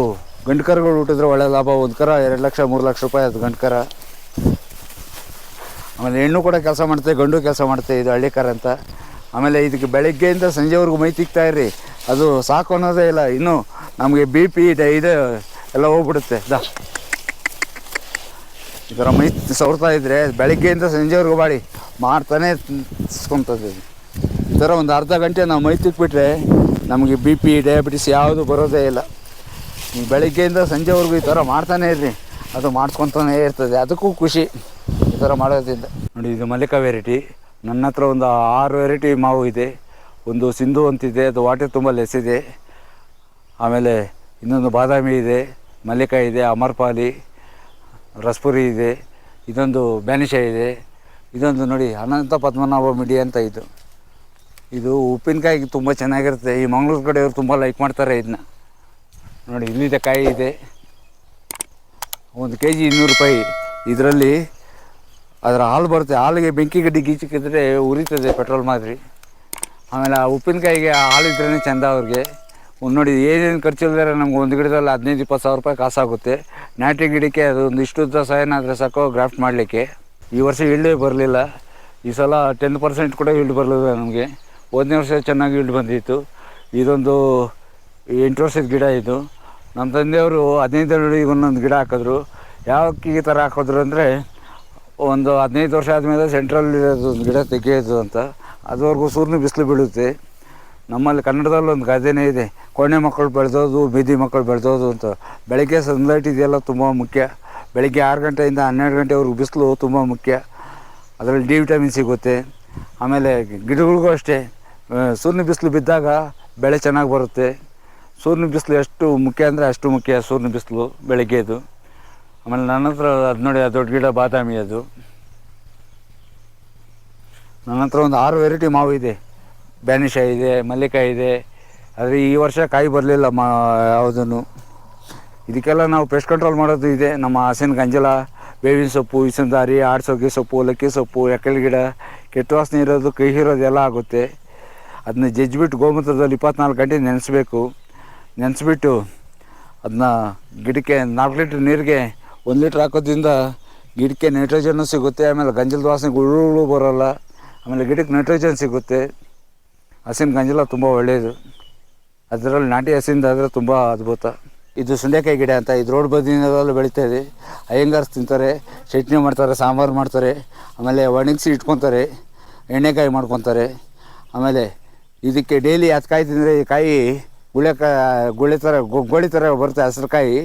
ಗಂಡು ಕರುಗಳು ಹುಟ್ಟಿದ್ರೆ ಒಳ್ಳೆ ಲಾಭ. ಒಂದು ಕರ ಎರಡು ಲಕ್ಷ ಮೂರು ಲಕ್ಷ ರೂಪಾಯಿ ಅದು ಗಂಡು ಕರ ಆಮೇಲೆ ಹೆಣ್ಣು ಕೂಡ ಕೆಲಸ ಮಾಡುತ್ತೆ ಗಂಡು ಕೆಲಸ ಮಾಡುತ್ತೆ ಇದು ಹಳ್ಳಿಕಾರ ಅಂತ. ಆಮೇಲೆ ಇದಕ್ಕೆ ಬೆಳಗ್ಗೆಯಿಂದ ಸಂಜೆವರೆಗೂ ಮೈ ತಿಕ್ತಾ ಇರ್ರಿ. ಅದು ಸಾಕು ಅನ್ನೋದೇ ಇಲ್ಲ. ಇನ್ನು ನಮಗೆ ಬಿ ಪಿ ಇದು ಎಲ್ಲ ಹೋಗ್ಬಿಡುತ್ತೆ. ದಾ. ಈ ಥರ ಮೈ ಸವರ್ತಾ ಇದ್ದರೆ ಬೆಳಗ್ಗೆಯಿಂದ ಸಂಜೆವರೆಗೂ ಬಾಡಿ ಮಾಡ್ತಾನೆ ತಿಸ್ಕೊಂತದೆ ಇದು. ಈ ಥರ ಒಂದು ಅರ್ಧ ಗಂಟೆ ನಾವು ಮೈ ತಿಕ್ಬಿಟ್ರೆ ನಮಗೆ ಬಿ ಪಿ ಡಯಾಬಿಟಿಸ್ ಯಾವುದು ಬರೋದೇ ಇಲ್ಲ. ಬೆಳಗ್ಗೆಯಿಂದ ಸಂಜೆವರೆಗೂ ಈ ಥರ ಮಾಡ್ತಾನೆ ಇರ್ರಿ. ಅದು ಮಾಡಿಸ್ಕೊತಾನೆ ಇರ್ತದೆ. ಅದಕ್ಕೂ ಖುಷಿ ಈ ಥರ ಮಾಡೋದ್ರಿಂದ. ನೋಡಿ, ಇದು ಮಲ್ಲಿಕಾ ವೆರೈಟಿ ನನ್ನ ಹತ್ರ ಒಂದು ಆರು ವೆರೈಟಿ ಮಾವು ಇದೆ. ಒಂದು ಸಿಂಧು ಅಂತಿದೆ, ಅದು ವಾಟರ್ ತುಂಬ ಲೆಸ್ ಇದೆ. ಆಮೇಲೆ ಇನ್ನೊಂದು ಬಾದಾಮಿ ಇದೆ, ಮಲ್ಲಿಕಾಯಿ ಇದೆ ಅಮರ್ಪಾಲಿ ರಸ್ಪುರಿ ಇದೆ ಇದೊಂದು ಬ್ಯಾನಿಷ ಇದೆ. ಇದೊಂದು ನೋಡಿ, ಅನಂತ ಪದ್ಮನಾಭ ಮಿಡಿ ಅಂತ ಇದು. ಇದು ಉಪ್ಪಿನಕಾಯಿಗೆ ತುಂಬ ಚೆನ್ನಾಗಿರುತ್ತೆ. ಈ ಮಂಗಳೂರು ಕಡೆಯವರು ತುಂಬ ಲೈಕ್ ಮಾಡ್ತಾರೆ ಇದನ್ನ ನೋಡಿ ಇಲ್ಲಿದೆ ಕಾಯಿ ಇದೆ. ಒಂದು ಕೆ ಜಿ ಇನ್ನೂರು ರೂಪಾಯಿ. ಇದರಲ್ಲಿ ಅದರ ಹಾಲು ಬರುತ್ತೆ. ಹಾಲಿಗೆ ಬೆಂಕಿ ಗಡ್ಡಿ ಗೀಚಿಕ್ಕಿದ್ರೆ ಉರಿತದೆ ಪೆಟ್ರೋಲ್ ಮಾದರಿ. ಆಮೇಲೆ ಆ ಉಪ್ಪಿನಕಾಯಿಗೆ ಹಾಲಿದ್ರೇ ಚೆಂದ ಅವ್ರಿಗೆ. ಒಂದು ನೋಡಿ, ಏನೇನು ಖರ್ಚು ನಮ್ಗೆ ಒಂದು ಗಿಡದಲ್ಲಿ ಹದಿನೈದು, ಇಪ್ಪತ್ತು ಸಾವಿರ ರೂಪಾಯಿ ಕಾಸಾಗುತ್ತೆ. ನಾಟಿ ಗಿಡಕ್ಕೆ ಅದು ಒಂದು ಇಷ್ಟು ಉದ್ದ ಏನಾದರೆ ಸಾಕು, ಗ್ರಾಫ್ಟ್ ಮಾಡಲಿಕ್ಕೆ. ಈ ವರ್ಷ ಇಳ್ಳೇ ಬರಲಿಲ್ಲ. ಈ ಸಲ ಟೆನ್ ಪರ್ಸೆಂಟ್ ಕೂಡ ಇಳ್ಳು ಬರಲಿಲ್ಲ ನಮಗೆ. ಹೋದನೇ ವರ್ಷ ಚೆನ್ನಾಗಿ ಇಳ್ಳು ಬಂದಿತ್ತು. ಇದೊಂದು ಎಂಟು ವರ್ಷದ ಗಿಡ ಇದು. ನಮ್ಮ ತಂದೆಯವರು ಹದಿನೈದು ಅಡಿಗೆ ಒಂದೊಂದು ಗಿಡ ಹಾಕಿದ್ರು. ಯಾವ ಈ ಥರ ಹಾಕಿದ್ರು ಅಂದರೆ ಒಂದು ಹದಿನೈದು ವರ್ಷ ಆದಮೇಲೆ ಸೆಂಟ್ರಲ್ ಇರೋದು ಒಂದು ಗಿಡ ತೆಗೆಯೋದು ಅಂತ, ಅದುವರೆಗೂ ಸೂರ್ಯನ ಬಿಸಿಲು ಬೀಳುತ್ತೆ. ನಮ್ಮಲ್ಲಿ ಕನ್ನಡದಲ್ಲಿ ಒಂದು ಗಾದೆನೇ ಇದೆ, ಕೋಣೆ ಮಕ್ಕಳು ಬೆಳೆದೋದು, ಬೀದಿ ಮಕ್ಕಳು ಬೆಳೆದೋದು ಅಂತ. ಬೆಳಗ್ಗೆ ಸನ್ಲೈಟ್ ಇದೆಯಲ್ಲ ತುಂಬ ಮುಖ್ಯ. ಬೆಳಗ್ಗೆ ಆರು ಗಂಟೆಯಿಂದ ಹನ್ನೆರಡು ಗಂಟೆವರೆಗೂ ಬಿಸಿಲು ತುಂಬ ಮುಖ್ಯ. ಅದರಲ್ಲಿ ಡಿ ವಿಟಮಿನ್ ಸಿಗುತ್ತೆ. ಆಮೇಲೆ ಗಿಡಗಳಿಗೂ ಅಷ್ಟೇ. ಸೂರ್ಯನ ಬಿಸಿಲು ಬಿದ್ದಾಗ ಬೆಳೆ ಚೆನ್ನಾಗಿ ಬರುತ್ತೆ. ಸೂರ್ಯನ ಬಿಸಿಲು ಎಷ್ಟು ಮುಖ್ಯ ಅಂದರೆ ಅಷ್ಟು ಮುಖ್ಯ ಸೂರ್ಯನ ಬಿಸಿಲು ಬೆಳಗ್ಗೆದು. ಆಮೇಲೆ ನನ್ನ ಹತ್ರ ಅದು ನೋಡಿ ಅದು ದೊಡ್ಡ ಗಿಡ ಬಾದಾಮಿ ಅದು. ನನ್ನ ಹತ್ರ ಒಂದು ಆರು ವೆರೈಟಿ ಮಾವು ಇದೆ. ಬ್ಯಾನಿಶಾಯಿ ಇದೆ, ಮಲ್ಲಿಕಾಯಿ ಇದೆ. ಆದರೆ ಈ ವರ್ಷ ಕಾಯಿ ಬರಲಿಲ್ಲ ಮಾ, ಯಾವುದನ್ನು. ಇದಕ್ಕೆಲ್ಲ ನಾವು ಪೆಸ್ಟ್ ಕಂಟ್ರೋಲ್ ಮಾಡೋದು ಇದೆ. ನಮ್ಮ ಹಸಿನ ಗಂಜಲ, ಬೇವಿನ ಸೊಪ್ಪು ಇಸಂದಾರಿ ಆಡ್ಸೋಗೆ ಸೊಪ್ಪು, ಲಕ್ಕಿ ಸೊಪ್ಪು ಎಕ್ಕಲ್ ಗಿಡ, ಕೆಟ್ಟ ವಾಸನೆ ಇರೋದು ಕಹಿ ಇರೋದು ಎಲ್ಲ ಆಗುತ್ತೆ. ಅದನ್ನ ಜಜ್ಜಿಬಿಟ್ಟು ಗೋಮೂತ್ರದಲ್ಲಿ ಇಪ್ಪತ್ನಾಲ್ಕು ಗಂಟೆ ನೆನೆಸ್ಬೇಕು. ನೆನೆಸ್ಬಿಟ್ಟು ಅದನ್ನ ಗಿಡಕ್ಕೆ ನಾಲ್ಕು ಲೀಟ್ರ್ ನೀರಿಗೆ ಒಂದು ಲೀಟ್ರ್ ಹಾಕೋದ್ರಿಂದ ಗಿಡಕ್ಕೆ ನೈಟ್ರೋಜನ್ನು ಸಿಗುತ್ತೆ, ಆಮೇಲೆ ಗಂಜಲದ ವಾಸನೆ ಹುಳುಗಳು ಬರೋಲ್ಲ, ಆಮೇಲೆ ಗಿಡಕ್ಕೆ ನೈಟ್ರೋಜನ್ ಸಿಗುತ್ತೆ. ಹಸಿನ ಗಂಜಲ ತುಂಬ ಒಳ್ಳೆಯದು ಅದರಲ್ಲಿ ನಾಟಿ ಹಸಿಂದ ಆದರೆ ತುಂಬ ಅದ್ಭುತ. ಇದು ಸುಂಡೆಕಾಯಿ ಗಿಡ ಅಂತ, ಇದು ರೋಡ್ ಬದಿನದಲ್ಲೂ ಬೆಳೀತಾ ಇದೆ. ಅಯ್ಯಂಗಾರ್ಸ್ ತಿಂತಾರೆ, ಚಟ್ನಿ ಮಾಡ್ತಾರೆ, ಸಾಂಬಾರು ಮಾಡ್ತಾರೆ, ಆಮೇಲೆ ಒಣಗಿಸಿ ಇಟ್ಕೊತಾರೆ, ಎಣ್ಣೆಕಾಯಿ ಮಾಡ್ಕೊತಾರೆ. ಆಮೇಲೆ ಇದಕ್ಕೆ ಡೈಲಿ ಅದು ಕಾಯಿ ತಿಂದರೆ ಈ ಕಾಯಿ ಗುಳೆ ಕಾ ಗುಳೆ ಥರ ಗೋಳಿ ಥರ ಬರುತ್ತೆ, ಹಸಿರು ಕಾಯಿ.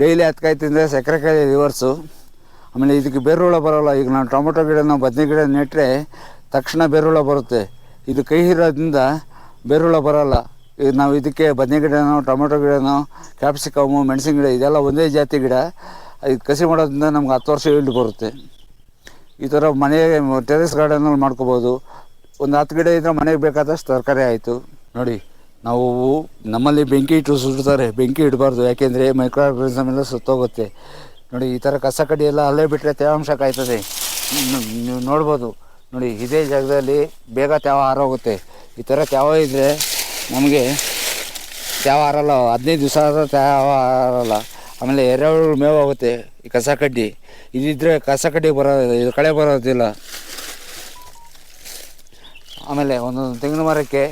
ಡೈಲಿ ಹತ್ಕಾಯಿ ಕಾಯಿ ತಿಂದರೆ ಸಕ್ಕರೆ ಕಾಯಿ ರಿವರ್ಸು ಆಮೇಲೆ ಇದಕ್ಕೆ ಬೇರುಳ ಬರೋಲ್ಲ. ಈಗ ನಾವು ಟೊಮೊಟೊ ಗಿಡನ ಬದನೆ ಗಿಡ ನೆಟ್ಟರೆ ತಕ್ಷಣ ಬೇರುಳ ಬರುತ್ತೆ. ಇದು ಕೈ ಇರೋದ್ರಿಂದ ಬೇರುಳ ಬರೋಲ್ಲ. ಈಗ ನಾವು ಇದಕ್ಕೆ ಬದನೆ ಗಿಡನೋ, ಟೊಮೊಟೊ ಗಿಡನೋ, ಕ್ಯಾಪ್ಸಿಕಮು, ಮೆಣಸಿನ ಗಿಡ ಇದೆಲ್ಲ ಒಂದೇ ಜಾತಿ ಗಿಡ. ಇದು ಕಸಿ ಮಾಡೋದ್ರಿಂದ ನಮ್ಗೆ ಹತ್ತು ವರ್ಷ ಇಲ್ಡ್ ಬರುತ್ತೆ. ಈ ಥರ ಮನೆ ಟೆರೆಸ್ ಗಾರ್ಡನಲ್ಲಿ ಮಾಡ್ಕೋಬೋದು. ಒಂದು ಹತ್ತು ಗಿಡ ಇದ್ದರೆ ಮನೆಗೆ ಬೇಕಾದಷ್ಟು ತರಕಾರಿ ಆಯಿತು. ನೋಡಿ. ನಾವು ನಮ್ಮಲ್ಲಿ ಬೆಂಕಿ ಇಟ್ಟು ಸುಡ್ತಾರೆ, ಬೆಂಕಿ ಇಡಬಾರ್ದು, ಯಾಕೆಂದರೆ ಮೈಕ್ರೋ ಆರ್ಗನಿಸಮ್ ಎಲ್ಲ ಸುತ್ತೋಗುತ್ತೆ. ನೋಡಿ, ಈ ಥರ ಕಸ ಕಡ್ಡಿ ಎಲ್ಲ ಅಲ್ಲೇ ಬಿಟ್ಟರೆ ತೇವಾಂಶ ಕಾಯ್ತದೆ. ನೀವು ನೋಡ್ಬೋದು. ನೋಡಿ, ಇದೇ ಜಾಗದಲ್ಲಿ ಬೇಗ ತ್ಯಾವ ಹಾರೋಗುತ್ತೆ. ಈ ಥರ ತ್ಯಾವ ಇದ್ದರೆ ನಮಗೆ ತ್ಯಾವ ಹಾರಲ್ಲ, ಹದಿನೈದು ದಿವಸ ಆದರೆ ತ್ಯಾವ ಹಾರಲ್ಲ. ಆಮೇಲೆ ಎರೆಹುಳು ಮೇವು ಆಗುತ್ತೆ ಈ ಕಸ ಕಡ್ಡಿ. ಇದಿದ್ದರೆ ಕಸ ಕಡ್ಡಿ ಬರೋದಿಲ್ಲ ಇದು ಕಳೆ ಬರೋದಿಲ್ಲ. ಆಮೇಲೆ ಒಂದೊಂದು ತೆಂಗಿನ ಮರಕ್ಕೆ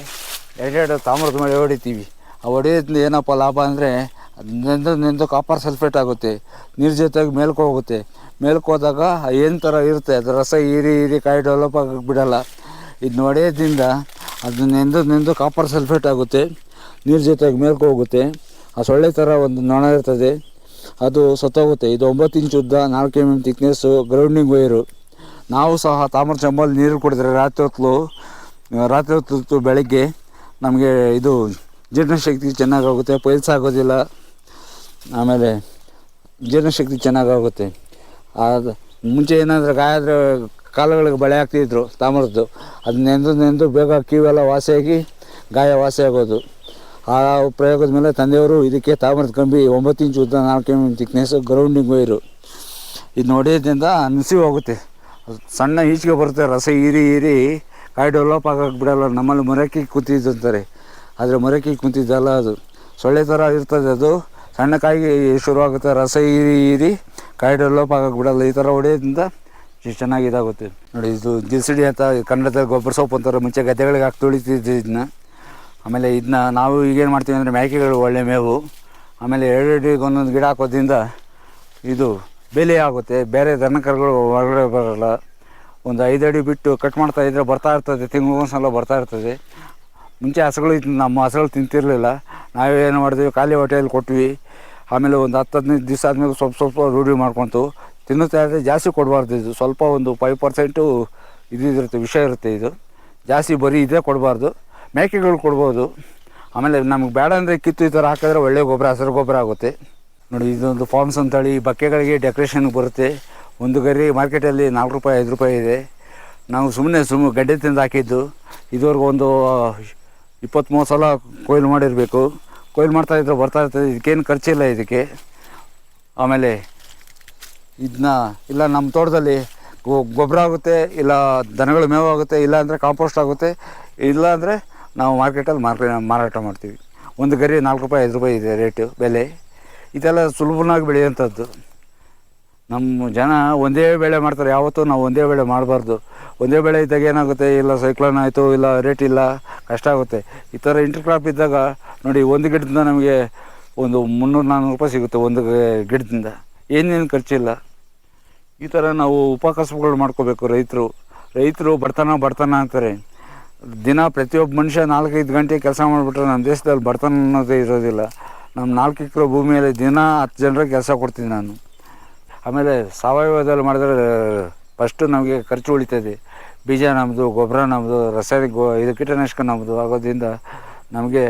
ಎರಡೆರಡು ತಾಮ್ರದ ಮಳೆ ಹೊಡಿತೀವಿ. ಆ ಹೊಡೆಯೋದ್ರಿಂದ ಏನಪ್ಪ ಲಾಭ ಅಂದರೆ ನೆಂದು ನೆಂದು ಕಾಪರ್ ಸಲ್ಫೇಟ್ ಆಗುತ್ತೆ, ನೀರು ಜೊತೆಗೆ ಮೇಲ್ಕೋಗುತ್ತೆ. ಹೋಗುತ್ತೆ ಮೇಲ್ಕೆ ಹೋದಾಗ ಏನು ಥರ ಇರುತ್ತೆ ಅದು ರಸ ಹೀರಿ ಹೀರಿ ಕಾಯಿ ಡೆವಲಪ್ ಆಗಕ್ಕೆ ಬಿಡೋಲ್ಲ. ಇದನ್ನ ಹೊಡೆಯೋದ್ರಿಂದ ಅದು ನೆಂದು ನೆಂದು ಕಾಪರ್ ಸಲ್ಫೇಟ್ ಆಗುತ್ತೆ, ನೀರು ಜೊತೆಗೆ ಮೇಲ್ಕೋಗುತ್ತೆ. ಆ ಸೊಳ್ಳೆ ಥರ ಒಂದು ನೊಣ ಇರ್ತದೆ, ಅದು ಸತ್ತೋಗುತ್ತೆ. ಇದು ಒಂಬತ್ತು ಇಂಚು ಉದ್ದ, ನಾಲ್ಕು M M thickness grounding wire ನಾವು ಸಹ ತಾಮ್ರ ಚಂಬಲ್ ನೀರು ಕುಡಿದ್ರೆ ರಾತ್ರಿ ಹೊತ್ತು ರಾತ್ರಿ ಹೊತ್ತು ಬೆಳಗ್ಗೆ ನಮಗೆ ಇದು ಜೀರ್ಣಶಕ್ತಿ ಚೆನ್ನಾಗಾಗುತ್ತೆ ಪೈಲ್ಸ್ ಆಗೋದಿಲ್ಲ. ಆಮೇಲೆ ಜೀರ್ಣಶಕ್ತಿ ಚೆನ್ನಾಗಾಗುತ್ತೆ. ಅದು ಮುಂಚೆ ಏನಾದರೂ ಗಾಯ ಆದರೆ ಕಾಲುಗಳಿಗೆ ಬಳೆ ಹಾಕ್ತಿದ್ರು ತಾಮ್ರದ್ದು. ಅದು ನೆಂದು ನೆಂದು ಬೇಗ ಕೀವೆಲ್ಲ ವಾಸಿಯಾಗಿ ಗಾಯ ವಾಸಿಯಾಗೋದು. ಆ ಪ್ರಯೋಗದ ಮೇಲೆ ತಂದೆಯವರು ಇದಕ್ಕೆ ತಾಮ್ರದ ಕಂಬಿ ಒಂಬತ್ತು ಇಂಚು ಉದ್ದ ನಾಲ್ಕು ಎಂ ತಿಕ್ನೆಸ್ ಗ್ರೌಂಡಿಂಗ್ ವೈರು ಇದು ನೋಡಿದ್ದರಿಂದ ನಿಸಿ ಹೋಗುತ್ತೆ. ಸಣ್ಣ ಈಚೆಗೆ ಬರುತ್ತೆ, ರಸ ಹೀರಿ ಹೀರಿ ಕಾಯಿ ಡೆವಲಪ್ ಆಗಕ್ಕೆ ಬಿಡಲ್ಲ. ನಮ್ಮಲ್ಲಿ ಮೊರಕಿ ಕೂತಿದ್ದು ಅಂತಾರೆ. ಆದರೆ ಮೊರಕಿ ಕೂತಿದ್ದಲ್ಲ ಅದು. ಸೊಳ್ಳೆ ಥರ ಇರ್ತದೆ ಅದು. ಸಣ್ಣ ಕಾಯಿಗೆ ಶುರುವಾಗುತ್ತೆ ರಸ ಹೀರಿ ಹೀರಿ ಕಾಯಿ ಡೆವಲಪ್ ಬಿಡಲ್ಲ. ಈ ಥರ ಹೊಡೆಯೋದ್ರಿಂದ ಚೆನ್ನಾಗಿ ಇದಾಗುತ್ತೆ. ನೋಡಿ, ಇದು ದಿಸಿಡಿ ಅಂತ ಕನ್ನಡದಲ್ಲಿ ಗೊಬ್ಬರ ಸೊಪ್ಪು ಅಂತಾರೆ. ಮುಂಚೆ ಗದ್ದೆಗಳಿಗೆ ಹಾಕಿ ತುಳಿತಿದ್ದು ಇದನ್ನ. ಆಮೇಲೆ ಇದನ್ನ ನಾವು ಈಗೇನು ಮಾಡ್ತೀವಿ ಅಂದರೆ ಮೇಕೆಗಳು ಒಳ್ಳೆ ಮೇವು. ಆಮೇಲೆ ಎರಡು ಅಡಿಗೆ ಒಂದೊಂದು ಗಿಡ ಹಾಕೋದ್ರಿಂದ ಇದು ಬೆಲೆ ಆಗುತ್ತೆ. ಬೇರೆ ದನಕರುಗಳು ಹೊರಗಡೆ ಬರಲ್ಲ. ಒಂದು ಐದು ಅಡಿ ಬಿಟ್ಟು ಕಟ್ ಮಾಡ್ತಾ ಇದ್ದರೆ ಬರ್ತಾ ಇರ್ತದೆ ತಿಂಗಳಿಗೊಂದ್ಸಲ ಬರ್ತಾ ಇರ್ತದೆ. ಮುಂಚೆ ಹಸುಗಳು ನಮ್ಮ ಹಸುಗಳು ತಿಂತಿರಲಿಲ್ಲ. ನಾವೇನು ಮಾಡಿದ್ವಿ, ಖಾಲಿ ಹೊಟ್ಟೆಯಲ್ಲಿ ಕೊಟ್ವಿ. ಆಮೇಲೆ ಒಂದು ಹತ್ತು ಹದಿನೈದು ದಿವಸ ಆದಮೇಲೆ ಸ್ವಲ್ಪ ಸ್ವಲ್ಪ ರೂಢಿ ಮಾಡ್ಕೊತು. ತಿನ್ನುತ್ತಾ ಇದ್ದರೆ ಜಾಸ್ತಿ ಕೊಡಬಾರ್ದು ಇದು. ಸ್ವಲ್ಪ ಒಂದು ಫೈವ್ ಪರ್ಸೆಂಟು ಇದು ಇರುತ್ತೆ, ವಿಷ ಇರುತ್ತೆ ಇದು. ಜಾಸ್ತಿ ಬರೀ ಇದೇ ಕೊಡಬಾರ್ದು. ಮೇಕೆಗಳು ಕೊಡ್ಬೋದು. ಆಮೇಲೆ ನಮಗೆ ಬೇಡ ಅಂದರೆ ಕಿತ್ತು ಈ ಥರ ಹಾಕಿದ್ರೆ ಒಳ್ಳೆ ಗೊಬ್ಬರ, ಹಸಿರು ಗೊಬ್ಬರ ಆಗುತ್ತೆ. ನೋಡಿ, ಇದೊಂದು ಫಾರ್ಮ್ಸ್ ಅಂತೇಳಿ ಬಕ್ಕೆಗಳಿಗೆ ಡೆಕೋರೇಷನ್ಗೆ ಬರುತ್ತೆ. ಒಂದು ಗರಿ ಮಾರ್ಕೆಟಲ್ಲಿ ನಾಲ್ಕು ರೂಪಾಯಿ, ಐದು ರೂಪಾಯಿ ಇದೆ. ನಾವು ಸುಮ್ಮನೆ ಸುಮ್ಮ ಗಡ್ಡೆ ತಿಂದು ಹಾಕಿದ್ದು. ಇದುವರೆಗೂ ಒಂದು ಇಪ್ಪತ್ತ್ಮೂರು ಸಲ ಕೊಯ್ಲು ಮಾಡಿರಬೇಕು. ಕೊಯ್ಲು ಮಾಡ್ತಾ ಇದ್ರೆ ಬರ್ತಾ ಇರ್ತದೆ. ಇದಕ್ಕೇನು ಖರ್ಚಿಲ್ಲ ಇದಕ್ಕೆ. ಆಮೇಲೆ ಇದನ್ನ, ಇಲ್ಲ ನಮ್ಮ ತೋಟದಲ್ಲಿ ಗೊಬ್ಬರ ಆಗುತ್ತೆ, ಇಲ್ಲ ದನಗಳು ಮೇವು ಆಗುತ್ತೆ, ಇಲ್ಲ ಅಂದರೆ ಕಾಂಪೋಸ್ಟ್ ಆಗುತ್ತೆ, ಇಲ್ಲ ಅಂದರೆ ನಾವು ಮಾರ್ಕೆಟಲ್ಲಿ ಮಾರ್ಕೆ, ಮಾರಾಟ ಮಾಡ್ತೀವಿ. ಒಂದು ಗರಿ ನಾಲ್ಕು ರೂಪಾಯಿ, ಐದು ರೂಪಾಯಿ ಇದೆ ರೇಟು, ಬೆಲೆ. ಇದೆಲ್ಲ ಸುಲಭನಾಗಿ ಬೆಳೆಯುವಂಥದ್ದು. ನಮ್ಮ ಜನ ಒಂದೇ ಬೆಳೆ ಮಾಡ್ತಾರೆ. ಯಾವತ್ತೂ ನಾವು ಒಂದೇ ಬೆಳೆ ಮಾಡಬಾರ್ದು. ಒಂದೇ ಬೆಳೆ ಇದ್ದಾಗ ಏನಾಗುತ್ತೆ? ಇಲ್ಲ ಸೈಕ್ಲೋನ್ ಆಯಿತು, ಇಲ್ಲ ರೇಟ್ ಇಲ್ಲ, ಕಷ್ಟ ಆಗುತ್ತೆ. ಈ ಥರ ಇಂಟರ್ ಕ್ರಾಪ್ ಇದ್ದಾಗ ನೋಡಿ, ಒಂದು ಗಿಡದಿಂದ ನಮಗೆ ಒಂದು ಮುನ್ನೂರು ನಾನ್ನೂರು ರೂಪಾಯಿ ಸಿಗುತ್ತೆ ಒಂದು ಗಿಡದಿಂದ. ಏನೇನು ಖರ್ಚಿಲ್ಲ. ಈ ಥರ ನಾವು ಉಪಕಸಬುಗಳು ಮಾಡ್ಕೋಬೇಕು ರೈತರು. ರೈತರು ಬಡತನ ಬಡತನ ಅಂತಾರೆ. ದಿನ ಪ್ರತಿಯೊಬ್ಬ ಮನುಷ್ಯ ನಾಲ್ಕೈದು ಗಂಟೆ ಕೆಲಸ ಮಾಡಿಬಿಟ್ರೆ ನಮ್ಮ ದೇಶದಲ್ಲಿ ಬಡತನ ಅನ್ನೋದೇ ಇರೋದಿಲ್ಲ. ನಮ್ಮ ನಾಲ್ಕು ಎಕರೆ ಭೂಮಿಯಲ್ಲಿ ದಿನ ಹತ್ತು ಜನರಿಗೆ ಕೆಲಸ ಕೊಡ್ತೀನಿ ನಾನು. ಆಮೇಲೆ ಸಾವಯವದಲ್ಲಿ ಮಾಡಿದ್ರೆ ಫಸ್ಟು ನಮಗೆ ಖರ್ಚು ಉಳಿತದೆ. ಬೀಜ ನಮ್ಮದು ಗೊಬ್ಬರ ನಮ್ಮದು ರಾಸಾಯನಿಕ ಗೊ, ಇದು ಕೀಟನಾಶಕ ನಮ್ಮದು ಆಗೋದ್ರಿಂದ ನಮಗೆ